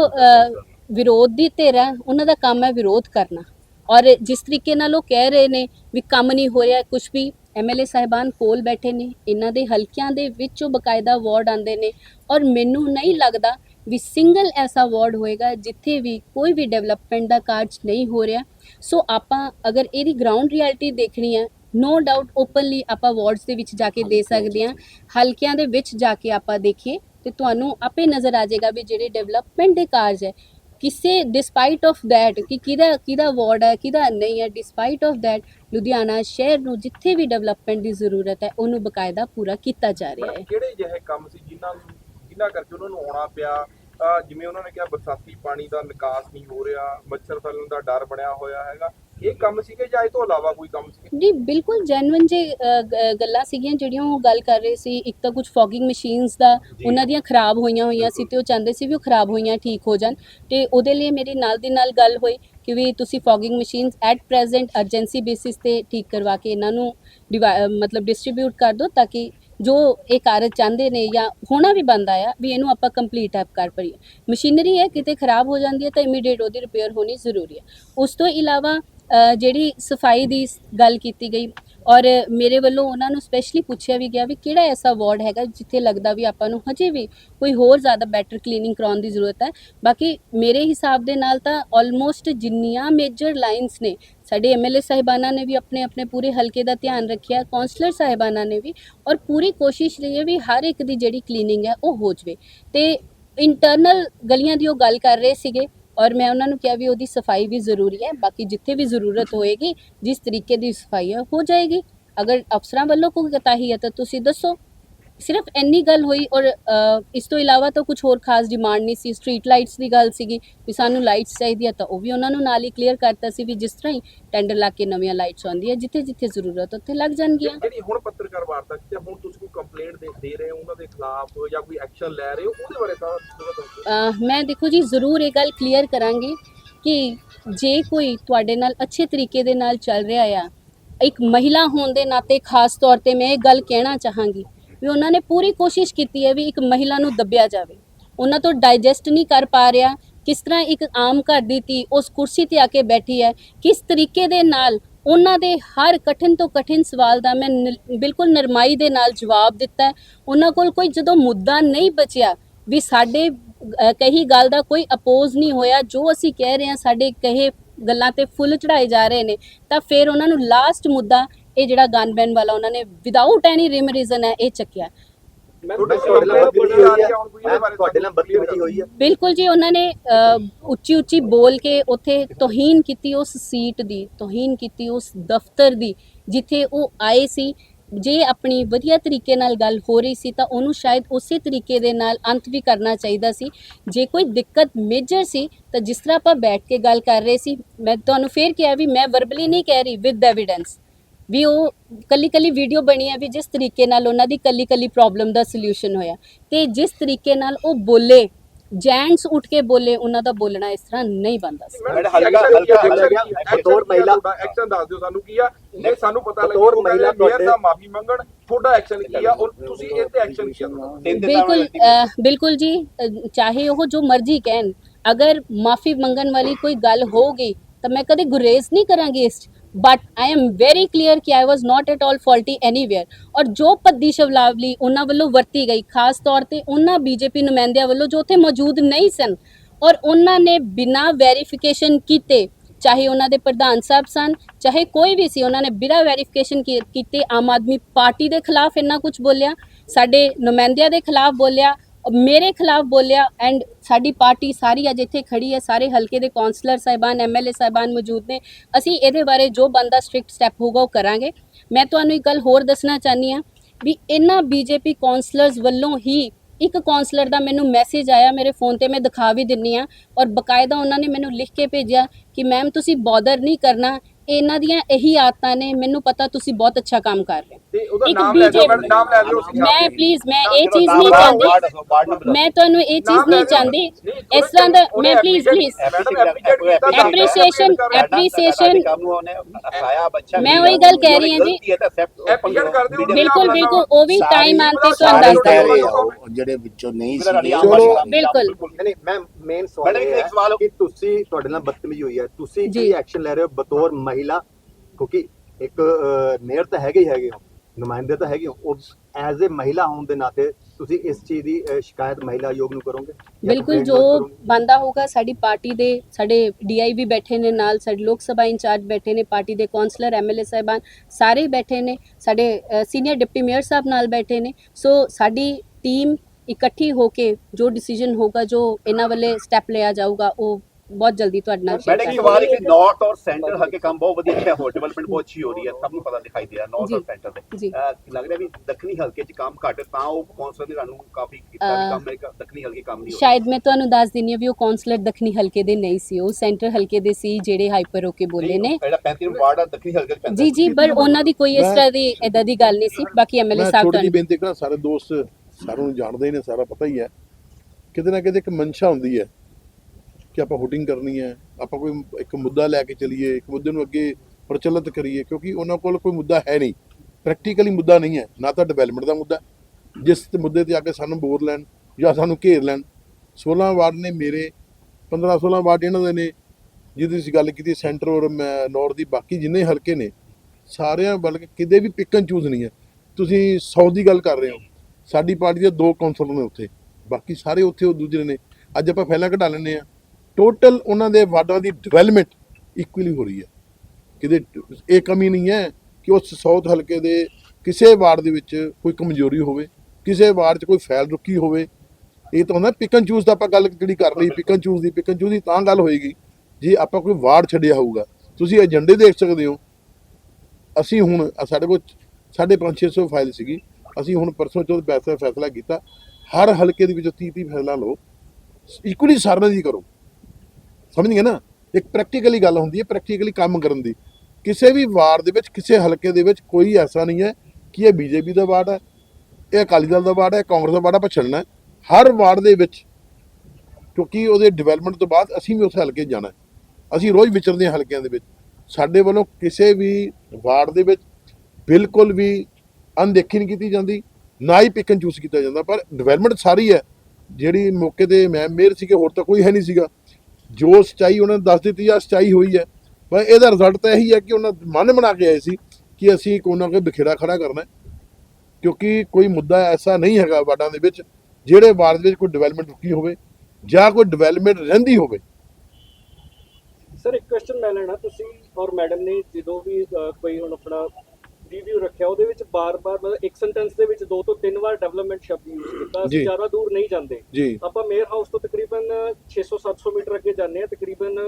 ਵਿਰੋਧ ਦੀ ਧਿਰ ਹੈ ਉਹਨਾਂ ਦਾ ਕੰਮ ਹੈ ਵਿਰੋਧ ਕਰਨਾ। ਔਰ ਜਿਸ ਤਰੀਕੇ ਨਾਲ ਉਹ ਕਹਿ ਰਹੇ ਨੇ ਵੀ ਕੰਮ ਨਹੀਂ ਹੋ ਰਿਹਾ ਕੁਝ ਵੀ ਐਮਐਲਏ ਸਾਹਿਬਾਨ ਕੋਲ ਬੈਠੇ ਨੇ, ਇਹਨਾਂ ਦੇ ਹਲਕਿਆਂ ਦੇ ਵਿੱਚੋਂ ਬਕਾਇਦਾ ਵਾਰਡ ਆਉਂਦੇ ਨੇ ਔਰ ਮੈਨੂੰ ਨਹੀਂ ਲੱਗਦਾ ਵੀ ਸਿੰਗਲ ਐਸਾ ਵਾਰਡ ਹੋਏਗਾ ਜਿੱਥੇ ਵੀ ਕੋਈ ਵੀ ਡਿਵੈਲਪਮੈਂਟ ਦਾ ਕਾਰਜ ਨਹੀਂ ਹੋ ਰਿਹਾ। ਸੋ ਆਪਾਂ ਅਗਰ ਇਹਦੀ ਗਰਾਊਂਡ ਰਿਐਲਿਟੀ ਦੇਖਣੀ ਹੈ ਨੋ ਡਾਊਟ ਓਪਨਲੀ ਆਪਾਂ ਵਾਰਡਸ ਦੇ ਵਿੱਚ ਜਾ ਕੇ ਦੇ ਸਕਦੇ ਹਾਂ, ਹਲਕਿਆਂ ਦੇ ਵਿੱਚ ਜਾ ਕੇ ਆਪਾਂ ਦੇਖੀਏ ਤੇ ਤੁਹਾਨੂੰ ਆਪੇ ਨਜ਼ਰ ਆ ਜਾਏਗਾ ਵੀ ਜਿਹੜੇ ਡਿਵੈਲਪਮੈਂਟ ਦੇ ਕਾਰਜ ਹੈ ਕਿਸੇ ਡਿਸਪਾਈਟ ਆਫ ਥੈਟ ਕਿ ਕਿਹਦਾ ਕਿਹਦਾ ਵਾਰਡ ਹੈ ਕਿਹਦਾ ਨਹੀਂ ਹੈ ਡਿਸਪਾਈਟ ਆਫ ਥੈਟ ਲੁਧਿਆਣਾ ਸ਼ਹਿਰ ਨੂੰ ਜਿੱਥੇ ਵੀ ਡਿਵੈਲਪਮੈਂਟ ਦੀ ਜ਼ਰੂਰਤ ਹੈ ਉਹਨੂੰ ਬਕਾਇਦਾ ਪੂਰਾ ਕੀਤਾ ਜਾ ਰਿਹਾ ਹੈ। ਕਿਹੜੇ ਜਿਹੇ ਕੰਮ ਸੀ ਜਿਨ੍ਹਾਂ ਨੂੰ ਜਿਨ੍ਹਾਂ ਕਰਕੇ ਉਹਨਾਂ ਨੂੰ ਆਉਣਾ ਪਿਆ? ਜਿਵੇਂ ਉਹਨਾਂ ਨੇ ਕਿਹਾ ਬਰਸਾਤੀ ਪਾਣੀ ਦਾ ਨਿਕਾਸ ਨਹੀਂ ਹੋ ਰਿਹਾ ਮੱਛਰ ਫੈਲਣ ਦਾ ਡਰ ਬਣਿਆ ਹੋਇਆ ਹੈਗਾ। ਇਹ ਕੰਮ ਸੀਗੇ ਜਾਂ ਇਹ ਤੋਂ ਇਲਾਵਾ ਕੋਈ ਕੰਮ ਸੀ ਜੀ ਬਿਲਕੁਲ ਜੈਨੂਇਨ ਜੇ ਅ, ਗ- ਗੱਲਾਂ ਸੀਗੀਆਂ ਜਿਹੜੀਆਂ ਉਹ ਗੱਲ ਕਰ ਰਹੇ ਸੀ ਇੱਕ ਤਾਂ ਕੁਝ ਫੌਗਿੰਗ ਮਸ਼ੀਨਸ ਦਾ ਉਹਨਾਂ ਦੀਆਂ ਖਰਾਬ ਹੋਈਆਂ ਹੋਈਆਂ ਸੀ ਤੇ ਉਹ ਚਾਹੁੰਦੇ ਸੀ ਵੀ ਉਹ ਖਰਾਬ ਹੋਈਆਂ ਠੀਕ ਹੋ ਜਾਣ। ਤੇ ਉਹਦੇ ਲਈ ਮੇਰੀ ਨਾਲ ਦੀ ਨਾਲ ਗੱਲ ਹੋਈ ਕਿ ਵੀ ਤੁਸੀਂ fogging machines at present urgency basis ਤੇ ਠੀਕ ਕਰਵਾ ਕੇ ਇਹਨਾਂ ਨੂੰ ਡਿਵਾ- ਅ, ਮਤਲਬ ਡਿਸਟ੍ਰੀਬਿਊਟ ਕਰ ਦਿਓ ਤਾਂ ਕਿ ਜੋ ਇਹ ਕਾਰਜ ਚਾਹੁੰਦੇ ਨੇ ਜਾਂ ਹੋਣਾ ਵੀ ਬੰਦਾ ਆ ਵੀ ਇਹਨੂੰ ਆਪਾਂ ਕੰਪਲੀਟ ਐਪ ਕਰ ਪਈਏ ਮਸ਼ੀਨਰੀ ਹੈ ਕਿਤੇ ਖਰਾਬ ਹੋ ਜਾਂਦੀ ਹੈ ਤਾਂ ਇਮੀਡੀਏਟ ਉਹਦੀ ਰਿਪੇਅਰ ਹੋਣੀ ਜ਼ਰੂਰੀ ਹੈ। ਉਸ ਤੋਂ ਇਲਾਵਾ ਜਿਹੜੀ ਸਫ਼ਾਈ ਦੀ ਗੱਲ ਕੀਤੀ ਗਈ ਔਰ ਮੇਰੇ ਵੱਲੋਂ ਉਹਨਾਂ ਨੂੰ ਸਪੈਸ਼ਲੀ ਪੁੱਛਿਆ ਵੀ ਗਿਆ ਵੀ ਕਿਹੜਾ ਐਸਾ ਵਾਰਡ ਹੈਗਾ ਜਿੱਥੇ ਲੱਗਦਾ ਵੀ ਆਪਾਂ ਨੂੰ ਹਜੇ ਵੀ ਕੋਈ ਹੋਰ ਜ਼ਿਆਦਾ ਬੈਟਰ ਕਲੀਨਿੰਗ ਕਰਾਉਣ ਦੀ ਜ਼ਰੂਰਤ ਹੈ। ਬਾਕੀ ਮੇਰੇ ਹਿਸਾਬ ਦੇ ਨਾਲ ਤਾਂ ਆਲਮੋਸਟ ਜਿੰਨੀਆਂ ਮੇਜਰ ਲਾਈਨਸ ਨੇ, ਸਾਡੇ ਐਮਐਲਏ ਸਾਹਿਬਾਨਾਂ ਨੇ ਵੀ ਆਪਣੇ ਆਪਣੇ ਪੂਰੇ ਹਲਕੇ ਦਾ ਧਿਆਨ ਰੱਖਿਆ ਕਾਉਂਸਲਰ ਸਾਹਿਬਾਨਾਂ ਨੇ ਵੀ ਔਰ ਪੂਰੀ ਕੋਸ਼ਿਸ਼ ਰਹੀ ਹੈ ਵੀ ਹਰ ਇੱਕ ਦੀ ਜਿਹੜੀ ਕਲੀਨਿੰਗ ਹੈ ਉਹ ਹੋ ਜਵੇ। ਤੇ ਇੰਟਰਨਲ ਗਲੀਆਂ ਦੀ ਉਹ ਗੱਲ ਕਰ ਰਹੇ ਸੀਗੇ ਔਰ ਮੈਂ ਉਹਨਾਂ ਨੂੰ ਕਿਹਾ ਵੀ ਉਹਦੀ ਸਫ਼ਾਈ ਵੀ ਜ਼ਰੂਰੀ ਹੈ, ਬਾਕੀ ਜਿੱਥੇ ਵੀ ਜ਼ਰੂਰਤ ਹੋਏਗੀ, ਜਿਸ ਤਰੀਕੇ ਦੀ ਸਫ਼ਾਈ ਹੈ ਹੋ ਜਾਏਗੀ। ਅਗਰ ਅਫਸਰਾਂ ਵੱਲੋਂ ਕੋਈ ਕਤਾਹੀ ਹੈ ਤਾਂ ਤੁਸੀਂ ਦੱਸੋ। ਸਿਰਫ ਇੰਨੀ ਗੱਲ ਹੋਈ ਔਰ ਇਸ ਤੋਂ ਇਲਾਵਾ ਤਾਂ ਕੁਝ ਹੋਰ ਖਾਸ ਡਿਮਾਂਡ ਨਹੀਂ ਸੀ ਸਟਰੀਟ ਲਾਈਟਸ ਦੀ ਗੱਲ ਸੀਗੀ ਵੀ ਸਾਨੂੰ ਲਾਈਟਸ ਚਾਹੀਦੀ ਹੈ ਤਾਂ ਉਹ ਵੀ ਉਹਨਾਂ ਨੂੰ ਨਾਲ ਹੀ ਕਲੀਅਰ ਕਰਤਾ ਸੀ ਵੀ ਜਿਸ ਤਰ੍ਹਾਂ ਹੀ ਟੈਂਡਰ ਲਾ ਕੇ ਨਵੀਆਂ ਲਾਈਟਸ ਆਉਂਦੀਆਂ ਜਿੱਥੇ ਜਿੱਥੇ ਜ਼ਰੂਰਤ ਉੱਥੇ ਲੱਗ ਜਾਣਗੀਆਂ। ਜਿਹੜੀ ਹੁਣ ਪੱਤਰਕਾਰ ਵਾਰਤਾ ਤੇ ਹੁਣ ਤੁਸੀਂ ਕੋਈ ਕੰਪਲੇਂਟ ਦੇ ਦੇ ਰਹੇ ਹੋ ਉਹਨਾਂ ਦੇ ਖਿਲਾਫ ਜਾਂ ਕੋਈ ਐਕਸ਼ਨ ਲੈ ਰਹੇ ਹੋ ਉਹਦੇ ਬਾਰੇ ਤਾਂ ਮੈਂ ਦੇਖੋ ਜੀ ਜ਼ਰੂਰ ਇਹ ਗੱਲ ਕਲੀਅਰ ਕਰਾਂਗੀ ਕਿ ਜੇ ਕੋਈ ਤੁਹਾਡੇ ਨਾਲ ਅੱਛੇ ਤਰੀਕੇ ਦੇ ਨਾਲ ਚੱਲ ਰਿਹਾ ਆ ਇੱਕ ਮਹਿਲਾ ਹੋਣ ਦੇ ਨਾਤੇ ਖਾਸ ਤੌਰ ਤੇ ਮੈਂ ਇਹ ਗੱਲ ਕਹਿਣਾ ਚਾਹਾਂਗੀ ਵੀ ਉਹਨਾਂ ਨੇ ਪੂਰੀ ਕੋਸ਼ਿਸ਼ ਕੀਤੀ ਹੈ ਵੀ ਇੱਕ ਮਹਿਲਾ ਨੂੰ ਦੱਬਿਆ ਜਾਵੇ। ਉਹਨਾਂ ਤੋਂ ਡਾਈਜੈਸਟ ਨਹੀਂ ਕਰ ਪਾ ਰਿਹਾ। ਕਿਸ ਤਰ੍ਹਾਂ ਇੱਕ ਆਮ ਘਰ ਦੀ ਧੀ ਉਸ ਕੁਰਸੀ ਤੇ ਆ ਕੇ ਬੈਠੀ ਹੈ, ਕਿਸ ਤਰੀਕੇ ਦੇ ਨਾਲ ਉਹਨਾਂ ਦੇ ਹਰ ਕਠਿਨ ਤੋਂ ਕਠਿਨ ਸਵਾਲ ਦਾ ਮੈਂ ਨਿ- ਬਿਲਕੁਲ ਨਰਮਾਈ ਦੇ ਨਾਲ ਜਵਾਬ ਦਿੱਤਾ ਉਹਨਾਂ ਕੋਲ ਕੋਈ ਜਦੋਂ ਮੁੱਦਾ ਨਹੀਂ ਬਚਿਆ ਵੀ ਸਾਡੇ ਕਹੀ ਗੱਲ ਦਾ ਕੋਈ ਅਪੋਜ਼ ਨਹੀਂ ਹੋਇਆ, ਜੋ ਅਸੀਂ ਕਹਿ ਰਹੇ ਹਾਂ, ਸਾਡੇ ਕਹੇ ਗੱਲਾਂ ਤੇ ਫੁੱਲ ਚੜਾਏ ਜਾ ਰਹੇ ਨੇ, ਤਾਂ ਫਿਰ ਉਹਨਾਂ ਨੂੰ ਲਾਸਟ ਮੁੱਦਾ ਇਹ ਜਿਹੜਾ ਗਨ ਬੈਨ ਵਾਲਾ ਉਹਨਾਂ ਨੇ ਵਿਦਆਊਟ ਐਨੀ ਰਿਮ ਰੀਜ਼ਨ ਹੈ ਇਹ ਚੱਕਿਆ। ਤੁਹਾਡੇ ਨਾਲ ਹੋਈ ਹੋਈ ਹੈ? ਬਿਲਕੁਲ ਜੀ ਉਹਨਾਂ ਨੇ ਉੱਚੀ ਉੱਚੀ ਬੋਲ ਕੇ ਉੱਥੇ ਤੋਹੀਨ ਕੀਤੀ ਉਸ ਸੀਟ ਦੀ ਤੋਹੀਨ ਕੀਤੀ ਉਸ ਦਫ਼ਤਰ ਦੀ ਜਿੱਥੇ ਉਹ ਆਏ ਸੀ। ਜੇ ਆਪਣੀ ਵਧੀਆ ਤਰੀਕੇ ਨਾਲ ਗੱਲ ਹੋ ਰਹੀ ਸੀ ਤਾਂ ਉਹਨੂੰ ਸ਼ਾਇਦ ਉਸੇ ਤਰੀਕੇ ਦੇ ਨਾਲ ਅੰਤ ਵੀ ਕਰਨਾ ਚਾਹੀਦਾ ਸੀ। ਜੇ ਕੋਈ ਦਿੱਕਤ ਮੇਜਰ ਸੀ ਤਾਂ ਜਿਸ ਤਰ੍ਹਾਂ ਆਪਾਂ ਬੈਠ ਕੇ ਗੱਲ ਕਰ ਰਹੇ ਸੀ ਮੈਂ ਤੁਹਾਨੂੰ ਫੇਰ ਕਿਹਾ ਵੀ ਮੈਂ ਵਰਬਲੀ ਨਹੀਂ ਕਹਿ ਰਹੀ ਵਿਦ ਐਵੀਡੈਂਸ ਵੀ ਉਹ ਕੱਲੀ ਕੱਲੀ ਵੀਡੀਓ ਬਣੀ ਹੈ ਵੀ ਜਿਸ ਤਰੀਕੇ ਨਾਲ ਉਹਨਾਂ ਦੀ ਕੱਲੀ ਕੱਲੀ ਪ੍ਰੋਬਲਮ ਦਾ ਸੋਲੂਸ਼ਨ ਹੋਇਆ। ਤੇ ਜਿਸ ਤਰੀਕੇ ਨਾਲ ਉਹ ਬੋਲੇ ਜੈਂਟਸ ਉੱਠ ਕੇ ਬੋਲੇ ਉਹਨਾਂ ਦਾ ਬੋਲਣਾ ਇਸ ਤਰ੍ਹਾਂ ਨਹੀਂ ਬੰਦਾ ਸੀ? ਬਤੌਰ ਮਹਿਲਾ- ਐਕਸ਼ਨ ਦੱਸ ਦਿਓ ਸਾਨੂੰ ਕੀ ਆ? ਇਹ ਸਾਨੂੰ ਪਤਾ ਲੱਗੇ ਬਤੌਰ ਮਹਿਲਾ ਮੇਅਰ ਤੁਹਾਡੇ- ਦਾ ਮਾਫੀ ਮੰਗਣ ਤੁਹਾਡਾ ਐਕਸ਼ਨ ਕੀ ਆ? ਔਰ ਤੁਸੀਂ ਇਹ ਤੇ ਐਕਸ਼ਨ ਕੀ ਆ ਬਿਲਕੁਲ ਬਿਲਕੁਲ ਜੀ ਚਾਹੇ ਉਹ ਜੋ ਮਰਜ਼ੀ ਕਹਿਣ ਅਗਰ ਮਾਫੀ ਮੰਗਣ ਵਾਲੀ ਕੋਈ ਗੱਲ ਹੋਗੀ ਤਾਂ ਮੈਂ ਕਦੇ ਗੁਰੇਜ਼ ਨਹੀਂ ਕਰਾਂਗੀ ਇਸ but I am very clear ਕਿ I was not at all faulty anyway ਔਰ ਜੋ ਪੱਦੀ ਸ਼ਬਲਾਵਲੀ ਉਹਨਾਂ ਵੱਲੋਂ ਵਰਤੀ ਗਈ ਖਾਸ ਤੌਰ ਤੇ ਉਹਨਾਂ ਬੀਜੇਪੀ ਨੁਮਾਇੰਦਿਆਂ ਵੱਲੋਂ ਜੋ ਉੱਥੇ ਮੌਜੂਦ ਨਹੀਂ ਸਨ ਔਰ ਉਹਨਾਂ ਨੇ ਬਿਨਾਂ ਵੈਰੀਫਿਕੇਸ਼ਨ ਕੀਤੇ ਚਾਹੇ ਉਹਨਾਂ ਦੇ ਪ੍ਰਧਾਨ ਸਾਹਿਬ ਸਨ ਚਾਹੇ ਕੋਈ ਵੀ ਸੀ ਉਹਨਾਂ ਨੇ ਬਿਨਾਂ ਵੈਰੀਫਿਕੇਸ਼ਨ ਕੀਤੇ ਆਮ ਆਦਮੀ ਪਾਰਟੀ ਦੇ ਖਿਲਾਫ ਇੰਨਾ ਕੁਝ ਬੋਲਿਆ ਸਾਡੇ ਨੁਮਾਇੰਦਿਆਂ ਦੇ ਖਿਲਾਫ ਬੋਲਿਆ ਮੇਰੇ ਖਿਲਾਫ ਬੋਲਿਆ ਐਂਡ ਸਾਡੀ ਪਾਰਟੀ ਸਾਰੀ ਅੱਜ ਇੱਥੇ ਖੜੀ ਹੈ, ਸਾਰੇ ਹਲਕੇ ਦੇ ਕਾਉਂਸਲਰ ਸਾਹਿਬਾਨ ਐਮਐਲਏ ਸਾਹਿਬਾਨ ਮੌਜੂਦ ਨੇ। ਅਸੀਂ ਇਹਦੇ ਬਾਰੇ ਜੋ ਬੰਦਾ ਸਟ੍ਰਿਕਟ ਸਟੈਪ ਹੋਊਗਾ ਉਹ ਕਰਾਂਗੇ। ਮੈਂ ਤੁਹਾਨੂੰ ਇੱਕ ਗੱਲ ਹੋਰ ਦੱਸਣਾ ਚਾਹਨੀ ਆ ਵੀ ਇਹਨਾਂ ਬੀਜੇਪੀ ਕਾਉਂਸਲਰਸ ਵੱਲੋਂ ਹੀ ਇੱਕ ਕਾਉਂਸਲਰ ਦਾ ਮੈਨੂੰ ਮੈਸੇਜ ਆਇਆ, ਮੇਰੇ ਫੋਨ ਤੇ ਮੈਂ ਦਿਖਾ ਵੀ ਦਿੰਨੀ ਆ ਔਰ ਬਕਾਇਦਾ ਉਹਨਾਂ ਨੇ ਮੈਨੂੰ ਲਿਖ ਕੇ ਭੇਜਿਆ ਕਿ, ਮੈਮ, ਤੁਸੀਂ ਬੌਦਰ ਨਹੀਂ ਕਰਨਾ ਇਹਨਾਂ ਦੀਆਂ ਇਹੀ ਆਦਤਾਂ ਨੇ ਮੈਨੂੰ ਪਤਾ ਤੁਸੀਂ ਬਹੁਤ ਅੱਛਾ ਕੰਮ ਕਰ ਰਹੇ ਹੋ। ਤੇ ਉਹਦਾ ਇੱਕ ਨਾਮ ਲੈ ਨਾਮ ਲੈ ਦਿਓ ਅਸੀਂ ਮੈਂ ਪਲੀਜ਼ ਮੈਂ ਇਹ ਚੀਜ਼ ਨਹੀਂ ਚਾਹੁੰਦੀ। ਮੈਂ ਤੁਹਾਨੂੰ ਇਹ ਚੀਜ਼ ਨਹੀਂ ਚਾਹੁੰਦੀ। ਇਸ ਤਰ੍ਹਾਂ ਦਾ ਮੈਂ ਪਲੀਜ਼ ਪਲੀਜ਼ Appreciation, appreciation, ਮੈਂ ਉਹੀ ਗੱਲ ਕਹਿ ਰਹੀ ਹਾਂ ਜੀ। ਬਿਲਕੁਲ ਬਿਲਕੁਲ ਉਹ ਵੀ ਟਾਈਮ ਆਉਣ ਤੇ ਤੁਹਾਨੂੰ ਦੱਸ ਦਾਂਗੇ ਜਿਹੜੇ ਵਿੱਚੋਂ ਨਹੀਂ ਚਲੋ, ਬਿਲਕੁਲ। ਨਹੀਂ ਮੈਂ ਮੇਨ ਸਵਾਲ ਮੈਡਮ, ਇੱਕ ਸਵਾਲ ਹੈ ਕਿ ਤੁਸੀਂ ਤੁਹਾਡੇ ਨਾਲ ਬਦਤਮੀਜ਼ੀ ਹੋਈ ਹੈ। ਤੁਸੀਂ। ਕੀ ਐਕਸ਼ਨ ਲੈ ਰਹੇ ਹੋ ਬਤੌਰ ਮਹਿਲਾ? ਕਿਉਂਕਿ ਇੱਕ ਮੇਅਰ ਤਾਂ ਹੈਗੇ ਹੀ ਹੈਗੇ ਹੋ। ਨੁਮਾਇੰਦੇ ਤਾਂ ਹੈਗੇ ਹੋ। ਐਜ਼ ਅ ਮਹਿਲਾ ਹੋਣ ਦੇ ਨਾਤੇ ਤੁਸੀਂ ਇਸ ਚੀਜ਼ ਦੀ ਸ਼ਿਕਾਇਤ ਮਹਿਲਾ ਆਯੋਗ ਨੂੰ ਕਰੋਗੇ? ਬਿਲਕੁਲ ਜੋ? ਬੰਦਾ ਹੋਊਗਾ ਸਾਡੀ ਪਾਰਟੀ ਦੇ ਸਾਡੇ ਡੀਆਈ ਵੀ ਬੈਠੇ ਨੇ ਨਾਲ ਸਾਡੇ ਲੋਕ ਸਭਾ ਇੰਚਾਰਜ ਬੈਠੇ ਨੇ ਪਾਰਟੀ ਦੇ ਕਾਉਂਸਲਰ ਐਮਐਲਏ ਸਾਹਿਬਾਨ ਸਾਰੇ ਬੈਠੇ ਨੇ ਸਾਡੇ ਸੀਨੀਅਰ ਡਿਪਟੀ ਮੇਅਰ ਸਾਹਿਬ ਨਾਲ ਬੈਠੇ ਨੇ। ਸੋ ਸਾਡੀ ਟੀਮ ਇਕੱਠੀ ਹੋ ਕੇ ਜੋ ਡਿਸੀਜਨ ਹੋਗਾ ਜੋ ਇਹਨਾਂ ਵੱਲੇ ਸਟੈਪ ਲਿਆ ਜਾਊਗਾ ਉਹ ਬਹੁਤ ਜਲਦੀ ਤੁਹਾਡੇ ਨਾਲ ਸ਼ੇਅਰ ਮੈਡਮ ਸਵਾਲ ਹੈ ਕਿ ਨਾਰਥ ਔਰ ਸੈਂਟਰ ਹਲਕੇ ਕੰਮ ਬਹੁਤ ਵਧੀਆ ਅੱਛਾ ਹੋ ਡਿਵੈਲਪਮੈਂਟ ਬਹੁਤ ਅੱਛੀ ਹੋ ਰਹੀ ਹੈ ਸਭ ਨੂੰ ਪਤਾ ਦਿਖਾਈ ਦੇ ਰਿਹਾ ਨਾਰਥ। ਔਰ ਸੈਂਟਰ ਦੇ ਲੱਗ ਰਿਹਾ ਵੀ ਦੱਖਣੀ ਹਲਕੇ 'ਚ ਕੰਮ ਘੱਟ ਤਾਂ ਉਹ ਕੌਂਸਲਰ ਨੇ ਸਾਨੂੰ ਕਾਫੀ ਕੀਤਾ ਵੀ ਕੰਮ ਹੈ ਦੱਖਣੀ ਹਲਕੇ ਕੰਮ ਨਹੀਂ ਹੋ ਸ਼ਾਇਦ ਮੈਂ ਤੁਹਾਨੂੰ ਦੱਸ ਦਿੰਨੀ ਹਾਂ ਵੀ ਉਹ ਕੌਂਸਲਰ ਦੱਖਣੀ ਹਲਕੇ ਦੇ ਨਹੀਂ ਸੀ ਉਹ ਸੈਂਟਰ ਹਲਕੇ ਦੇ ਸੀ ਜਿਹੜੇ ਹਾਈਪਰ ਹੋ ਕੇ ਬੋਲੇ ਨੇ। ਜਿਹੜਾ 35 ਨੰਬਰ ਵਾਰਡ ਆ ਦੱਖਣੀ ਹਲਕੇ 'ਚ ਪੈਂਦਾ ਜੀ ਜੀ ਪਰ ਉਹਨਾਂ ਦੀ ਕੋਈ ਇਸ ਤਰ੍ਹਾਂ ਦੀ ਇਦਾਂ ਦੀ ਗੱਲ ਨਹੀਂ ਸੀ ਬਾਕੀ ਐਮਐਲਏ ਮੈਂ ਸਾਹਿਬ ਥੋੜੀ ਜਿਹੀ ਤੁਹਾਨੂੰ ਬੇਨਤੀ ਕਰਾਂ ਸਾਰੇ ਦੋਸਤ ਸਾਰਿਆਂ ਨੂੰ ਜਾਣਦੇ ਹੀ ਨੇ, ਸਾਰਾ ਪਤਾ ਹੀ ਹੈ। ਕਿਤੇ ਨਾ ਕਿਤੇ ਇੱਕ ਮਨਸ਼ਾ ਹੁੰਦੀ ਹੈ ਕਿ ਆਪਾਂ ਹੁਟਿੰਗ ਕਰਨੀ ਹੈ, ਆਪਾਂ ਕੋਈ ਇੱਕ ਮੁੱਦਾ ਲੈ ਕੇ ਚੱਲੀਏ, ਇੱਕ ਮੁੱਦੇ ਨੂੰ ਅੱਗੇ ਪ੍ਰਚਲਿਤ ਕਰੀਏ, ਕਿਉਂਕਿ ਉਹਨਾਂ ਕੋਲ ਕੋਈ ਮੁੱਦਾ ਹੈ ਨਹੀਂ। ਪ੍ਰੈਕਟੀਕਲੀ ਮੁੱਦਾ ਨਹੀਂ ਹੈ, ਨਾ ਤਾਂ ਡਿਵੈਲਪਮੈਂਟ ਦਾ ਮੁੱਦਾ ਜਿਸ ਮੁੱਦੇ ਤੇ ਆ ਕੇ ਸਾਨੂੰ ਬੋਰ ਲੈਣ ਜਾਂ ਸਾਨੂੰ ਘੇਰ ਲੈਣ। 16 ਵਾਰਡ ਨੇ ਮੇਰੇ 15 16 ਵਾਰਡ ਇਹਨਾਂ ਦੇ ਨੇ, ਜਿਹਦੀ ਅਸੀਂ ਗੱਲ ਕੀਤੀ ਸੈਂਟਰ ਔਰ ਨੌਰਥ ਦੀ, ਬਾਕੀ ਜਿੰਨੇ ਹਲਕੇ ਨੇ, ਸਾਰਿਆਂ ਬਲਕਿ ਕਿਤੇ ਵੀ ਪਿਕ ਐਂਡ ਚੂਜ਼ ਨਹੀਂ ਹੈ। ਤੁਸੀਂ ਸਾਊਥ ਦੀ ਗੱਲ ਕਰ ਰਹੇ ਹੋ। ਸਾਡੀ ਪਾਰਟੀ ਦੇ ਦੋ ਕੌਂਸਲਰ ਨੇ ਉੱਥੇ, ਬਾਕੀ ਸਾਰੇ ਉੱਥੇ ਉਹ ਦੂਜੇ ਨੇ। ਅੱਜ ਆਪਾਂ ਫੈਲਾ ਘਟਾ ਲੈਂਦੇ ਆ ਟੋਟਲ ਉਹਨਾਂ ਦੇ ਵਾਰਡਾਂ ਦੀ ਡਿਵੈਲਪਮੈਂਟ ਇਕੁਅਲੀ ਹੋ ਰਹੀ ਹੈ। ਕਿਤੇ ਇਹ ਕਮੀ ਨਹੀਂ ਹੈ ਕਿ ਉਸ ਸਾਊਥ ਹਲਕੇ ਦੇ ਕਿਸੇ ਵਾਰਡ ਦੇ ਵਿੱਚ ਕੋਈ ਕਮਜ਼ੋਰੀ ਹੋਵੇ, ਕਿਸੇ ਵਾਰਡ 'ਚ ਕੋਈ ਫੈਲ ਰੁਕੀ ਹੋਵੇ। ਇਹ ਤਾਂ ਹੁੰਦਾ ਪਿਕ ਐਂਡ ਚੂਜ਼ ਦਾ ਆਪਾਂ ਗੱਲ ਜਿਹੜੀ ਕਰ ਲਈ ਪਿਕ ਐਂਡ ਚੂਜ਼ ਦੀ ਪਿਕ ਐਂਡ ਚੂਜ਼ ਦੀ ਤਾਂ ਗੱਲ ਹੋਏਗੀ। ਜੇ ਆਪਾਂ ਕੋਈ ਵਾਰਡ ਛੱਡਿਆ ਹੋਊਗਾ, ਤੁਸੀਂ ਏਜੰਡੇ ਦੇਖ ਸਕਦੇ ਹੋ। ਅਸੀਂ ਹੁਣ, ਸਾਡੇ ਕੋਲ ਸਾਢੇ ਪੰਜ ਛੇ ਸੌ ਫਾਈਲ ਸੀਗੀ। ਅਸੀਂ ਹੁਣ ਪਰਸੋਂ ਚੌਥ ਬੈਠਾ ਫੈਸਲਾ ਕੀਤਾ, ਹਰ ਹਲਕੇ ਦੇ ਵਿੱਚ 30 30 ਫੈਸਲਾ ਲਓ ਇਕੁਅਲੀ ਸਾਰਿਆਂ ਦੀ ਕਰੋ। ਸਮਝ ਗਏ ਨਾ? ਇੱਕ ਪ੍ਰੈਕਟੀਕਲੀ ਗੱਲ ਹੁੰਦੀ ਹੈ ਪ੍ਰੈਕਟੀਕਲੀ ਕੰਮ ਕਰਨ ਦੀ। ਕਿਸੇ ਵੀ ਵਾਰਡ ਦੇ ਵਿੱਚ, ਕਿਸੇ ਹਲਕੇ ਦੇ ਵਿੱਚ ਕੋਈ ਐਸਾ ਨਹੀਂ ਹੈ ਕਿ ਇਹ ਬੀਜੇਪੀ ਦਾ ਵਾਰਡ ਹੈ, ਇਹ ਅਕਾਲੀ ਦਲ ਦਾ ਵਾਰਡ ਹੈ ਕਾਂਗਰਸ ਦਾ ਵਾਰਡ ਹੈ, ਆਪਾਂ ਛੱਡਣਾ ਹਰ ਵਾਰਡ ਦੇ ਵਿੱਚ, ਕਿਉਂਕਿ ਉਹਦੇ ਡਿਵੈਲਪਮੈਂਟ ਤੋਂ ਬਾਅਦ ਅਸੀਂ ਵੀ ਉਸ ਹਲਕੇ ਜਾਣਾ ਅਸੀਂ ਰੋਜ਼ ਵਿਚਰਦੇ ਹਾਂ ਹਲਕਿਆਂ ਦੇ ਵਿੱਚ। ਸਾਡੇ ਵੱਲੋਂ ਕਿਸੇ ਵੀ ਵਾਰਡ ਦੇ ਵਿੱਚ ਬਿਲਕੁਲ ਵੀ ਅਣਦੇਖੀ ਨਹੀਂ ਕੀਤੀ ਜਾਂਦੀ, ਨਾ ਹੀ ਪਿਕ ਚੂਸ ਕੀਤਾ ਜਾਂਦਾ, ਪਰ ਡਿਵੈਲਪਮੈਂਟ ਸਾਰੀ ਹੈ। ਜਿਹੜੀ ਮੌਕੇ ਤੇ ਮੈਂ ਮੇਅਰ ਸੀਗੇ, ਹੋਰ ਤਾਂ ਕੋਈ ਹੈ ਨਹੀਂ ਸੀਗਾ। ਜੋ ਸਚਾਈ ਉਹਨਾਂ ਨੇ ਦੱਸ ਦਿੱਤੀ ਆ, ਸਚਾਈ ਹੋਈ ਹੈ। ਪਰ ਇਹਦਾ ਰਿਜ਼ਲਟ ਤਾਂ ਇਹੀ ਹੈ ਕਿ ਉਹਨਾਂ ਮਨ ਬਣਾ ਕੇ ਆਏ ਸੀ ਕਿ ਅਸੀਂ ਕੋਈ ਨਾ ਕੋਈ ਬਖੇੜਾ ਖੜਾ ਕਰਨਾ ਕਿਉਂਕਿ ਕੋਈ ਮੁੱਦਾ ਐਸਾ ਨਹੀਂ ਹੈਗਾ ਵਾਰਡਾਂ ਦੇ ਵਿੱਚ, ਜਿਹੜੇ ਵਾਰਡ ਦੇ ਵਿੱਚ ਕੋਈ ਡਿਵੈਲਪਮੈਂਟ ਰੁਕੀ ਹੋਵੇ ਜਾਂ ਕੋਈ ਡਿਵੈਲਪਮੈਂਟ ਰਹਿੰਦੀ ਹੋਵੇ। ਸਰ, ਇੱਕ ਕੁਐਸਚਨ ਮੈਂ ਲੈਣਾ, ਤੁਸੀਂ ਔਰ ਮੈਡਮ ਨੇ ਜਦੋਂ ਵੀ ਕੋਈ ਹੁਣ ਆਪਣਾ ਰਿਵਿਊ ਰੱਖਿਆ ਉਹਦੇ ਵਿੱਚ ਬਾਰ-ਬਾਰ ਮਤਲਬ ਇੱਕ ਸੈਂਟੈਂਸ ਦੇ ਵਿੱਚ ਦੋ ਤੋਂ ਤਿੰਨ ਵਾਰ ਡਿਵੈਲਪਮੈਂਟ ਸ਼ਬਦ ਯੂਜ਼ ਕੀਤਾ। ਅਸੀਂ ਜ਼ਿਆਦਾ ਦੂਰ ਨਹੀਂ ਜਾਂਦੇ ਆਪਾਂ ਮੇਅਰ ਹਾਊਸ ਤੋਂ ਤਕਰੀਬਨ 600-700 ਮੀਟਰ ਅੱਗੇ ਜਾਂਦੇ ਆ ਤਕਰੀਬਨ